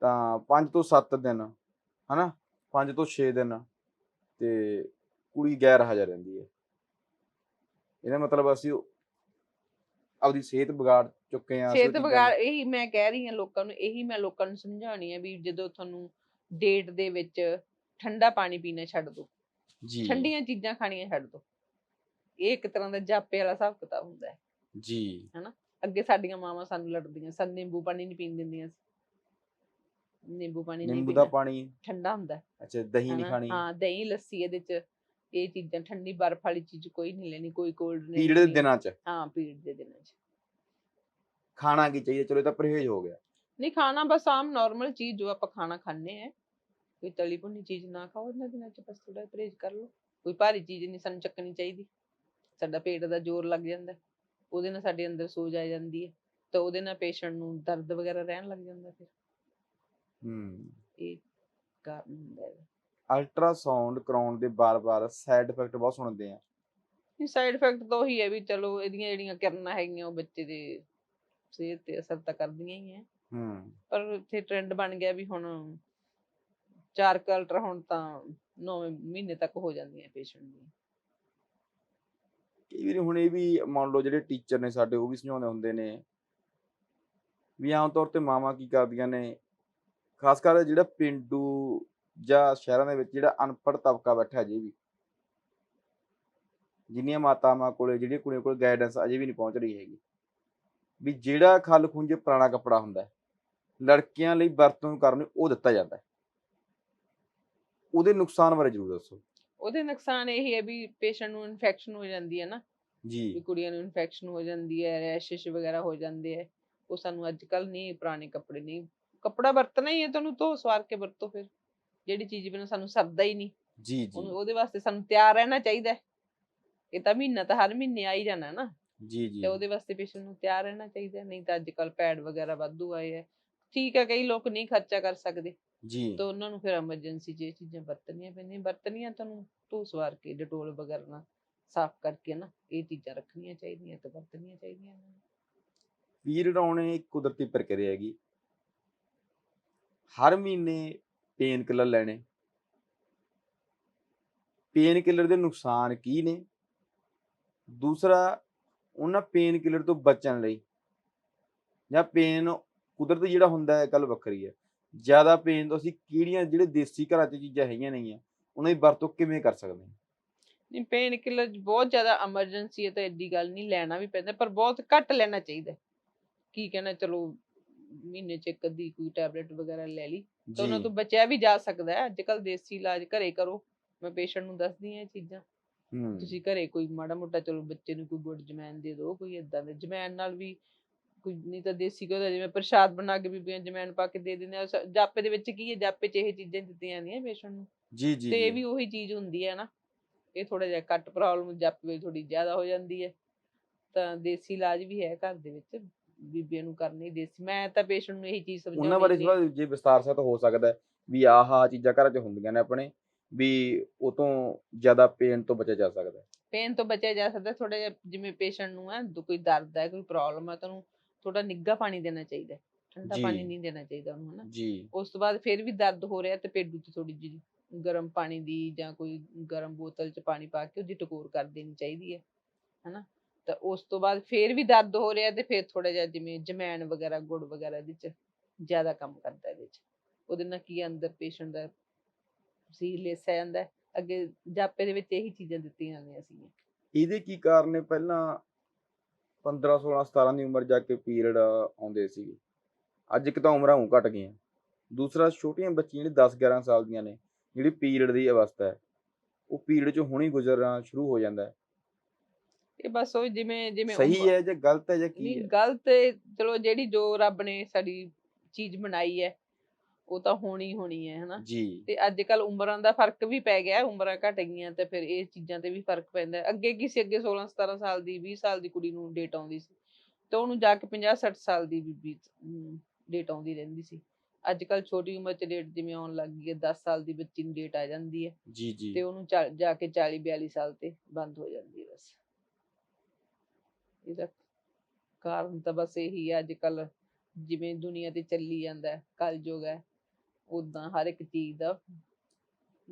ਤਾਂ 5 ਤੋਂ 7 ਦਿਨ ਹਨਾ? 5 ਤੋਂ 6 ਦਿਨ ਤੇ ਕੁੜੀ ਗੈਰ ਹਾਜ਼ਰ ਰਹਿੰਦੀ ਹੈ। ਇਹਦਾ ਮਤਲਬ ਅਸੀਂ ਉਹ ਆਪਦੀ ਸਿਹਤ ਵਿਗਾੜ ਚੁੱਕੇ ਆ ਸਿਹਤ ਵਿਗਾੜ ਇਹੀ ਮੈਂ ਕਹਿ ਰਹੀ ਹਾਂ ਲੋਕਾਂ ਨੂੰ ਇਹੀ ਮੈਂ ਲੋਕਾਂ ਨੂੰ ਸਮਝਾਉਣੀ ਹੈ ਵੀ ਜਦੋਂ ਤੁਹਾਨੂੰ ਡੇਟ ਦੇ ਵਿੱਚ ਠੰਡਾ ਪਾਣੀ ਪੀਣਾ ਛੱਡ ਦਿਓ ਜੀ। ਠੰਡੀਆਂ ਚੀਜ਼ਾਂ ਖਾਣੀਆਂ ਛੱਡ ਦਿਓ ਇਹ ਇੱਕ ਤਰ੍ਹਾਂ ਦਾ ਜਾਪੇ ਵਾਲਾ ਹਿਸਾਬ ਕਿਤਾਬ ਹੁੰਦਾ ਹੈ। ਜੀ। ਅੱਗੇ ਸਾਡੀਆਂ ਮਾਵਾਂ ਸਾਨੂੰ ਲੜਦੀਆਂ ਸਨ ਨਿੰਬੂ ਪਾਣੀ ਨਹੀਂ ਪੀਣ ਦਿੰਦੀਆਂ ਸੀ। ਨਿੰਬੂ ਪਾਣੀ ਨਹੀਂ ਨਿੰਬੂ ਦਾ ਪੀਣਾ? ਪਾਣੀ ਠੰਡਾ ਹੁੰਦਾ ਅੱਛਾ ਦਹੀਂ ਨਹੀਂ ਹਨਾ? ਖਾਣੀ? ਹਾਂ ਦਹੀਂ ਲੱਸੀ ਇਹਦੇ ਚ ਇਹ ਚੀਜ਼ਾਂ ਠੰਡੀ ਬਰਫ ਵਾਲੀ ਚੀਜ਼ ਕੋਈ ਨਹੀਂ ਲੈਣੀ ਕੋਈ ਕੋਲਡ ਨਹੀਂ ਪੀਰੀਅਡ ਦੇ ਦਿਨਾਂ 'ਚ? ਹਾਂ ਪੀੜ ਦੇ ਦਿਨਾਂ ਚ। ਖਾਣਾ ਕੀ ਚਾਹੀਦਾ? ਚਲੋ ਇਹ ਤਾਂ ਪਰਹੇਜ਼ ਹੋ ਗਿਆ। ਨਹੀਂ ਖਾਣਾ ਬਸ ਆਮ ਨਾਰਮਲ ਚੀਜ਼ ਜੋ ਆਪਾਂ ਖਾਣਾ ਖਾਂਦੇ ਆ ਕੋਈ ਤਲੀ ਭੁੰਨੀ ਚੀਜ਼ ਨਾ ਖਾਓ ਇਹਨਾਂ ਦਿਨਾਂ ਚ ਬਸ ਥੋੜਾ ਪਰਹੇਜ਼ ਕਰ ਲਓ। ਕੋਈ ਭਾਰੀ ਚੀਜ਼ ਨਹੀਂ ਸਾਨੂੰ ਚੱਕਣੀ ਚਾਹੀਦੀ। ਸਾਡਾ ਪੇਟ ਦਾ ਜ਼ੋਰ ਲੱਗ ਜਾਂਦਾ। ਹੈ। ਉਹਦੇ ਨਾਲ ਸਾਡੇ ਅੰਦਰ ਸੋਜ ਆ ਜਾਂਦੀ ਹੈ ਤਾਂ ਉਹਦੇ ਨਾਲ ਪੇਸ਼ੈਂਟ ਨੂੰ ਦਰਦ ਵਗੈਰਾ ਰਹਿਣ ਲੱਗ ਜਾਂਦਾ ਫਿਰ। ਹੂੰ। ਇਹ ਕਾਰਨ ਹੁੰਦਾ ਹੈ। ਅਲਟਰਾਸਾਊਂਡ ਕਰਾਉਣ ਦੇ ਬਾਰ-ਬਾਰ ਸਾਈਡ ਇਫੈਕਟ ਬਹੁਤ ਸੁਣਦੇ ਆ। ਇਹ ਸਾਈਡ ਇਫੈਕਟ ਤਾਂ ਉਹੀ ਹੈ ਵੀ ਚਲੋ ਇਹਦੀਆਂ ਜਿਹੜੀਆਂ ਕਿਰਨਾਂ ਹੈਗੀਆਂ ਉਹ ਬੱਚੇ ਦੇ ਸਿਹਤ ਤੇ ਅਸਰ ਤਾਂ ਕਰਦੀਆਂ ਹੀ ਹੈ ਹੂੰ। ਪਰ ਇੱਥੇ ਟ੍ਰੈਂਡ ਬਣ ਗਿਆ ਵੀ ਹੁਣ ਚਾਰ ਕਲਟਰ ਹੁਣ ਤਾਂ 9 ਮਹੀਨੇ ਤੱਕ ਹੋ ਜਾਂਦੀਆਂ ਪੇਸ਼ੈਂਟ ਦੀ ਕਈ ਵਾਰੀ ਹੁਣ ਇਹ ਵੀ ਮੰਨ ਲਓ ਜਿਹੜੇ ਟੀਚਰ ਨੇ ਸਾਡੇ, ਉਹ ਵੀ ਸਮਝਾਉਂਦੇ ਹੁੰਦੇ ਨੇ। ਵੀ ਆਮ ਤੌਰ ਤੇ ਮਾਵਾਂ ਕੀ ਕਰਦੀਆਂ ਨੇ? ਖਾਸ ਕਰ ਜਿਹੜਾ ਪਿੰਡੂ ਜਾਂ ਸ਼ਹਿਰਾਂ ਦੇ ਵਿੱਚ ਜਿਹੜਾ ਅਨਪੜ੍ਹ ਤਬਕਾ ਬੈਠਾ ਅਜੇ ਵੀ। ਜਿੰਨੀਆਂ ਮਾਤਾਵਾਂ ਕੋਲੇ, ਜਿਹੜੀਆਂ ਕੁੜੀਆਂ ਕੋਲ ਗਾਈਡੈਂਸ ਅਜੇ ਵੀ ਨਹੀਂ ਪਹੁੰਚ ਰਹੀ ਹੈਗੀ। ਵੀ ਜਿਹੜਾ ਖਲ ਖੁੰਝੇ ਪੁਰਾਣਾ ਕੱਪੜਾ ਹੁੰਦਾ ਲੜਕੀਆਂ ਲਈ ਵਰਤੋਂ ਕਰਨ ਉਹ ਦਿੱਤਾ ਜਾਂਦਾ ਉਹਦੇ ਨੁਕਸਾਨ ਬਾਰੇ ਜ਼ਰੂਰ ਦੱਸੋ। ਉਹਦੇ ਨੁਕਸਾਨ ਇਹ ਹੈ ਵੀ ਪੇਸ਼ੈਂਟ ਨੂੰ ਇਨਫੈਕਸ਼ਨ ਹੋ ਜਾਂਦੀ ਹੈ ਨਾ ਵੀ ਜੀ ਕੁੜੀਆਂ ਨੂੰ ਇਨਫੈਕਸ਼ਨ ਹੋ ਜਾਂਦੀ ਹੈ ਰੈਸ਼ਿਸ਼ ਵਗੈਰਾ ਹੋ ਜਾਂਦੇ ਹੈ ਉਹ ਸਾਨੂੰ ਅੱਜ ਕੱਲ ਨਹੀਂ ਪੁਰਾਣੇ ਕੱਪੜੇ ਨਹੀਂ ਕੱਪੜਾ ਵਰਤਣਾ ਹੀ ਹੈ ਤੁਹਾਨੂੰ ਧੋ ਸਵਾਰ ਕੇ ਵਰਤੋ ਫਿਰ ਜਿਹੜੀ ਚੀਜ਼ ਬਿਨਾਂ ਸਾਨੂੰ ਸਰਦਾ ਹੀ ਨਹੀਂ। ਜੀ ਜੀ। ਉਹਦੇ ਵਾਸਤੇ ਸਾਨੂੰ ਤਿਆਰ ਰਹਿਣਾ ਚਾਹੀਦਾ ਹੈ। ਇਹ ਤਾਂ ਮਹੀਨਾ ਤਾਂ ਹਰ ਮਹੀਨੇ ਆ ਹੀ ਜਾਣਾ ਨਾ। ਜੀ ਜੀ। ਤੇ ਉਹਦੇ ਵਾਸਤੇ ਪੇਸ਼ੈਂਟ ਨੂੰ ਤਿਆਰ ਰਹਿਣਾ ਚਾਹੀਦਾ ਹੈ, ਨਹੀਂ ਤਾਂ ਅੱਜ ਕੱਲ ਪੈਡ ਵਗੈਰਾ ਵਾਧੂ ਆਏ ਹੈ। ਠੀਕ ਹੈ ਕਈ ਲੋਕ ਨਹੀਂ ਖਰਚਾ ਕਰ ਸਕਦੇ। ਜੀ। ਤਾਂ ਉਹਨਾਂ ਨੂੰ ਫਿਰ ਐਮਰਜੈਂਸੀ 'ਚ ਇਹ ਚੀਜ਼ਾਂ ਵਰਤਣੀਆਂ ਪੈਂਦੀਆਂ। ਵਰਤਣੀਆਂ ਤੁਹਾਨੂੰ ਧੋ ਸਵਾਰ ਕੇ ਡਟੋਲ ਵਗੈਰਾ ਸਾਫ਼ ਕਰਕੇ ਨਾ ਇਹ ਚੀਜ਼ਾਂ ਰੱਖਣੀਆਂ ਚਾਹੀਦੀਆਂ ਤੇ ਵਰਤਣੀਆਂ ਚਾਹੀਦੀਆਂ ਨੇ। ਪੀਰੀਅਡ ਆਉਣੇ ਇੱਕ ਕੁਦਰਤੀ ਪ੍ਰਕਿਰਿਆ ਹੈਗੀ। ਹਰ ਮਹੀਨੇ ਪੇਨ ਕਿਲਰ ਲੈਣੇ। ਪੇਨ ਕਿਲਰ ਦੇ ਨੁਕਸਾਨ ਕੀ ਨੇ? ਦੂਸਰਾ ਉਹਨਾਂ ਪੇਨ ਕਿਲਰ ਤੋਂ ਬਚਣ ਲਈ ਜਾਂ ਪੇਨ ਕੁਦਰਤੀ ਜਿਹੜਾ ਹੁੰਦਾ ਹੈ ਗੱਲ ਵੱਖਰੀ ਹੈ। ਜ਼ਿਆਦਾ ਪੇਨ ਤੋਂ ਅਸੀਂ ਕਿਹੜੀਆਂ ਜਿਹੜੇ ਦੇਸੀ ਘਰਾਂ 'ਚ ਚੀਜ਼ਾਂ ਹੈਗੀਆਂ ਨੇਗੀਆਂ ਉਹਨਾਂ ਦੀ ਵਰਤੋਂ ਕਿਵੇਂ ਕਰ ਸਕਦੇ ਹਾਂ? ਨਹੀਂ ਪੇਨ ਕਿਲਰ ਬਹੁਤ ਜ਼ਿਆਦਾ ਐਮਰਜੈਂਸੀ ਹੈ ਤਾਂ ਐਡੀ ਗੱਲ ਨਹੀਂ ਲੈਣਾ ਵੀ ਪੈਂਦਾ ਪਰ ਬਹੁਤ ਘੱਟ ਲੈਣਾ ਚਾਹੀਦਾ। ਕੀ ਕਹਿਣਾ ਚਲੋ ਮਹੀਨੇ 'ਚ ਇੱਕ ਅੱਧੀ ਕੋਈ ਟੈਬਲੇਟ ਵਗੈਰਾ ਲੈ ਲਈ ਤਾਂ ਉਹਨਾਂ ਤੋਂ ਬਚਿਆ ਵੀ ਜਾ ਸਕਦਾ ਹੈ। ਅੱਜ ਕੱਲ ਦੇਸੀ ਇਲਾਜ ਘਰੇ ਕਰੋ ਮੈਂ ਪੇਸ਼ੈਂਟ ਨੂੰ ਦੱਸਦੀ ਹਾਂ ਇਹ ਚੀਜ਼ਾਂ। ਤੁਸੀਂ ਘਰੇ ਕੋਈ ਮਾੜਾ ਮੋਟਾ ਚਲੋ ਬੱਚੇ ਨੂੰ ਕੋਈ ਗੁੜ ਜਮੈਨ ਦੇ ਦਿਓ ਕੋਈ ਇਦਾਂ ਦੇ ਜਮੈਨ ਨਾਲ ਵੀ ਨਹੀਂ ਤਾਂ ਦੇਸੀ ਘਿਓ ਦਾ ਜਿਵੇਂ ਪ੍ਰਸ਼ਾਦ ਬਣਾ ਕੇ ਬੀਬੀਆਂ ਜਮੈਨ ਪਾ ਕੇ ਦੇ ਦਿੰਦੇ ਆ ਸ- ਜਾਪੇ ਦੇ ਵਿੱਚ ਕੀ ਹੈ ਜਾਪੇ 'ਚ ਇਹ ਚੀਜ਼ਾਂ ਦਿੱਤੀਆਂ ਜਾਂਦੀਆਂ ਪੇਸ਼ੈਂਟ ਨੂੰ। ਜੀ ਜੀ ਤੇ ਇਹ ਜੀ। ਵੀ ਉਹੀ ਚੀਜ਼ ਹੁੰਦੀ ਹੈ ਨਾ ਇਹ ਥੋੜਾ ਜਿਹਾ ਘੱਟ ਪ੍ਰੋਬਲਮ ਜਾਪੇ ਵਿੱਚ ਥੋੜੀ ਜ਼ਿਆਦਾ ਹੋ ਜਾਂਦੀ ਹੈ। ਤਾਂ ਦੇਸੀ ਇਲਾਜ ਵੀ ਹੈ ਘਰ ਦੇ ਵਿੱਚ ਬੀਬੀਆਂ ਨੂੰ ਕਰਨੀ ਦੇਸੀ। ਮੈਂ ਤਾਂ ਪੇਸ਼ੈਂਟ ਨੂੰ ਇਹੀ ਚੀਜ਼ ਸਮਝਾਉਂਦੀ ਉਹਨਾਂ ਬਾਰੇ ਥੋੜਾ ਜੇ ਵਿਸਤਾਰ ਸਹਿਤ ਹੋ ਸਕਦਾ ਹੈ ਵੀ ਆਹ ਆਹ ਚੀਜ਼ਾਂ ਘਰਾਂ 'ਚ ਹੁੰਦੀਆਂ ਨੇ ਆਪਣੇ ਵੀ ਉਹ ਤੋਂ ਜ਼ਿਆਦਾ ਪੇਨ ਤੋਂ ਬਚਿਆ ਜਾ ਸਕਦਾ ਹੈ। ਪੇਨ ਤੋਂ ਬਚਿਆ ਜਾ ਸਕਦਾ ਥੋੜਾ ਜਿਹਾ ਜਿਵੇਂ ਪੇਸ਼ੈਂਟ ਨੂੰ ਹੈ ਦੁ- ਕੋਈ ਦਰਦ ਹੈ ਕੋਈ ਪ੍ਰੋਬਲਮ ਹੈ ਤੁਹਾਨੂੰ ਥੋੜਾ ਨਿੱਘਾ ਪਾਣੀ ਦੇਣਾ ਚਾਹੀਦਾ ਹੈ। ਠੰਡਾ ਪਾਣੀ। ਨਹੀਂ ਦੇਣਾ ਚਾਹੀਦਾ ਉਹਨੂੰ ਹਨਾ ਜੀ ਉਸ ਤੋਂ ਬਾਅਦ ਫਿਰ ਵੀ ਦਰਦ ਹੋ ਰਿਹਾ ਤੇ ਪੇਡੂ 'ਚ ਥੋੜੀ ਜਿਹੀ ਗਰਮ ਪਾਣੀ ਦੀ ਜਾਂ ਕੋਈ ਗਰਮ ਬੋਤਲ 'ਚ ਪਾਣੀ ਪਾ ਕੇ ਉਹਦੀ ਟਕੋਰ ਕਰ ਦੇਣੀ ਚਾਹੀਦੀ ਹੈ ਹਨਾ ਤਾਂ ਉਸ ਤੋਂ ਬਾਅਦ ਫਿਰ ਵੀ ਦਰਦ ਹੋ ਰਿਹਾ ਤੇ ਫਿਰ ਥੋੜਾ ਜਿਹਾ ਜਿਵੇਂ ਜਮੈਣ ਵਗੈਰਾ ਗੁੜ ਵਗੈਰਾ ਇਹਦੇ 'ਚ ਜ਼ਿਆਦਾ ਕੰਮ ਕਰਦਾ ਇਹਦੇ 'ਚ ਉਹਦੇ ਨਾਲ ਕੀ ਹੈ, ਅੰਦਰ ਪੇਸ਼ੈਂਟ ਦਾ ਲੇਸਿਆ ਜਾਂਦਾ ਹੈ। ਅੱਗੇ ਜਾਪੇ ਦੇ ਵਿੱਚ ਇਹੀ ਚੀਜ਼ਾਂ ਦਿੱਤੀਆਂ ਜਾਂਦੀਆਂ ਸੀ ਇਹਦੇ ਕੀ ਕਾਰਨ ਨੇ ਪਹਿਲਾਂ 15 16 17 ਦੀ ਉਮਰ ਜਾ ਕੇ ਪੀਰੀਅਡ ਆਉਂਦੇ ਸੀ। ਅੱਜ ਇੱਕ ਤਾਂ ਉਮਰਾਂ ਉਂ ਘਟ ਗਈਆਂ। ਦੂਸਰਾ ਛੋਟੀਆਂ ਬੱਚੀਆਂ ਜਿਹੜੀ 10 11 ਸਾਲ ਦੀਆਂ ਨੇ ਜਿਹੜੀ ਪੀਰੀਅਡ ਦੀ ਅਵਸਥਾ ਹੈ ਉਹ ਪੀਰੀਅਡ ਚੋਂ ਹੁਣੀ ਗੁਜ਼ਰਨਾ ਸ਼ੁਰੂ ਹੋ ਜਾਂਦਾ ਹੈ। ਇਹ ਬਸ ਉਹ ਜਿਵੇਂ ਜਿਵੇਂ ਸਹੀ ਹੈ ਜਾਂ ਗਲਤ ਹੈ ਜਾਂ ਕੀ ਨਹੀਂ ਹੈ? ਗਲਤ ਹੈ, ਚਲੋ ਜਿਹੜੀ ਜੋ ਰੱਬ ਨੇ ਸਾਡੀ ਚੀਜ਼ ਬਣਾਈ ਹੈ ਉਹ ਤਾਂ ਹੋਣੀ ਹੋਣੀ ਹੈ ਹਨਾ। ਜੀ। ਤੇ ਅੱਜ ਕੱਲ ਉਮਰਾਂ ਦਾ ਫ਼ਰਕ ਵੀ ਪੈ ਗਿਆ ਉਮਰਾਂ ਘਟ ਗਈਆਂ ਤੇ ਫਿਰ ਇਹ ਚੀਜ਼ਾਂ ਤੇ ਵੀ ਫ਼ਰਕ ਪੈਂਦਾ। ਅੱਗੇ ਕੀ ਸੀ ਅੱਗੇ 16 17 ਸਾਲ ਦੀ 20 ਸਾਲ ਦੀ ਕੁੜੀ ਨੂੰ ਡੇਟ ਆਉਂਦੀ ਸੀ ਤੇ ਉਹਨੂੰ ਜਾ ਕੇ 50 60 ਸਾਲ ਦੀ ਬੀਬੀ ਡੇਟ ਆਉਂਦੀ ਰਹਿੰਦੀ ਸੀ। ਅੱਜ ਕੱਲ ਛੋਟੀ ਉਮਰ ਚ ਡੇਟ ਜਿਵੇਂ ਆਉਣ ਲੱਗ ਗਈ ਹੈ 10 ਸਾਲ ਦੀ ਬੱਚੀ ਨੂੰ ਡੇਟ ਆ ਜਾਂਦੀ ਹੈ ਜੀ ਜੀ। ਤੇ ਉਹਨੂੰ ਜਾ ਕੇ 40 42 ਸਾਲ ਤੇ ਬੰਦ ਹੋ ਜਾਂਦੀ ਹੈ ਬਸ। ਇਹਦਾ ਕਾਰਨ ਤਾਂ ਬਸ ਇਹੀ ਹੈ ਅੱਜ ਕੱਲ ਜਿਵੇਂ ਦੁਨੀਆ ਤੇ ਚੱਲੀ ਜਾਂਦਾ ਹੈ ਕਲਯੁਗ ਹੈ। ਉਦਾਂ ਹਰ ਇੱਕ ਚੀਜ਼ ਦਾ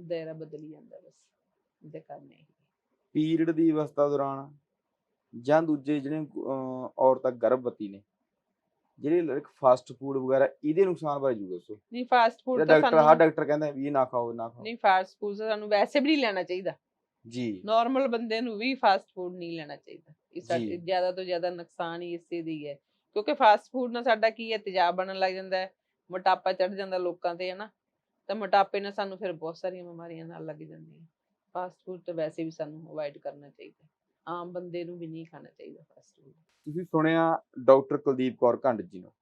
ਦਾਇਰਾ ਬਦਲੀ ਜਾਂਦਾ ਬਸ ਇਹਦੇ ਕਾਰਨ ਇਹੀ ਪੀਰੀਅਡ ਦੀ ਅਵਸਥਾ ਦੌਰਾਨ ਜਾਂ ਦੂਜੇ ਜਿਹੜੇ ਅਹ, ਔਰਤਾਂ ਗਰਭਵਤੀ ਨੇ ਜਿਹੜੇ ਫਾਸਟ ਫੂਡ ਵਗੈਰਾ ਇਹਦੇ ਨੁਕਸਾਨ ਬਾਰੇ ਜੂ ਦੱਸੋ। ਨਹੀਂ ਫਾਸਟ ਫੂਡ ਤਾਂ ਡਾਕਟਰ ਹਰ ਸਾਨੂੰ ਡਾਕਟਰ ਕਹਿੰਦਾ ਵੀ ਇਹ ਨਾ ਖਾਓ ਇਹ ਨਾ ਖਾਓ। ਨਹੀਂ ਫਾਸਟ ਫੂਡ ਸਾਨੂੰ ਵੈਸੇ ਵੀ ਨਹੀਂ ਲੈਣਾ ਚਾਹੀਦਾ। ਜੀ। ਨਾਰਮਲ ਬੰਦੇ ਨੂੰ ਵੀ ਫਾਸਟ ਫੂਡ ਨਹੀਂ ਲੈਣਾ ਚਾਹੀਦਾ। ਇਹ ਸਾਡੇ ਜੀ। ਜ਼ਿਆਦਾ ਤੋਂ ਜ਼ਿਆਦਾ ਨੁਕਸਾਨ ਹੀ ਇਸੇ ਦੀ ਹੈ ਕਿਉਂਕਿ ਫਾਸਟ ਫੂਡ ਨਾਲ ਸਾਡਾ ਕੀ ਹੈ ਤੇਜ਼ਾਬ ਬਣਨ ਲੱਗ ਜਾਂਦਾ ਹੈ। ਮੋਟਾਪਾ ਚੜ ਜਾਂਦਾ ਲੋਕਾਂ ਤੇ, ਹਨਾ। ਤਾਂ ਮੋਟਾਪੇ ਨਾਲ ਸਾਨੂੰ ਫਿਰ ਬਹੁਤ ਸਾਰੀਆਂ ਬਿਮਾਰੀਆਂ ਨਾਲ ਲੱਗ ਜਾਂਦੀਆਂ। ਫਾਸਟ ਫੂਡ ਤਾਂ ਵੈਸੇ ਵੀ ਸਾਨੂੰ ਅਵੋਇਡ ਕਰਨਾ ਚਾਹੀਦਾ। ਆਮ ਬੰਦੇ ਨੂੰ ਵੀ ਨਹੀਂ ਖਾਣਾ ਚਾਹੀਦਾ ਫਾਸਟ ਫੂਡ ਤੁਸੀਂ ਸੁਣਿਆ ਡਾਕਟਰ ਕੁਲਦੀਪ ਕੌਰ ਘੰਡ ਜੀ ਨੂੰ?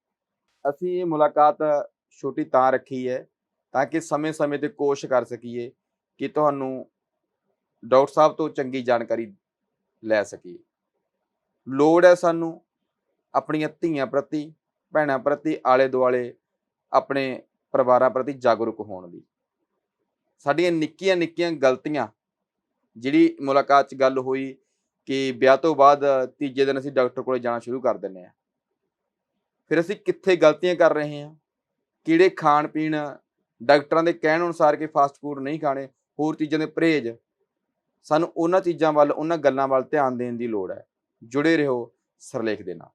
ਅਸੀਂ ਇਹ ਮੁਲਾਕਾਤ ਛੋਟੀ ਤਾਂ ਰੱਖੀ ਹੈ, ਤਾਂ ਕਿ ਸਮੇਂ-ਸਮੇਂ ਤੇ ਕੋਸ਼ਿਸ਼ ਕਰ ਸਕੀਏ ਕਿ ਤੁਹਾਨੂੰ ਡਾਕਟਰ ਸਾਹਿਬ ਤੋਂ ਚੰਗੀ ਜਾਣਕਾਰੀ ਲੈ ਸਕੀਏ। ਲੋੜ ਹੈ ਸਾਨੂੰ ਆਪਣੀਆਂ ਧੀਆਂ ਪ੍ਰਤੀ, ਭੈਣਾਂ ਪ੍ਰਤੀ ਆਲੇ ਦੁਆਲੇ ਆਪਣੇ ਪਰਿਵਾਰਾਂ ਪ੍ਰਤੀ ਜਾਗਰੂਕ ਹੋਣ ਦੀ ਸਾਡੀਆਂ ਨਿੱਕੀਆਂ ਨਿੱਕੀਆਂ ਗਲਤੀਆਂ, ਜਿਹੜੀ ਮੁਲਾਕਾਤ 'ਚ ਗੱਲ ਹੋਈ ਕਿ ਵਿਆਹ ਤੋਂ ਬਾਅਦ ਤੀਜੇ ਦਿਨ ਅਸੀਂ ਡਾਕਟਰ ਕੋਲੇ ਜਾਣਾ ਸ਼ੁਰੂ ਕਰ ਦਿੰਨੇ ਆ ਫਿਰ ਅਸੀਂ ਕਿੱਥੇ ਗਲਤੀਆਂ ਕਰ ਰਹੇ ਹਾਂ? ਕਿਹੜੇ ਖਾਣ ਪੀਣ ਡਾਕਟਰਾਂ ਦੇ ਕਹਿਣ ਅਨੁਸਾਰ ਕਿ ਫਾਸਟ ਫੂਡ ਨਹੀਂ ਖਾਣੇ? ਹੋਰ ਚੀਜ਼ਾਂ ਦੇ ਪਰਹੇਜ਼। ਸਾਨੂੰ ਉਹਨਾਂ ਚੀਜ਼ਾਂ ਵੱਲ, ਉਹਨਾਂ ਗੱਲਾਂ ਵੱਲ ਧਿਆਨ ਦੇਣ ਦੀ ਲੋੜ ਹੈ। ਜੁੜੇ ਰਹੋ ਸਰਲੇਖ ਦੇ ਨਾਲ।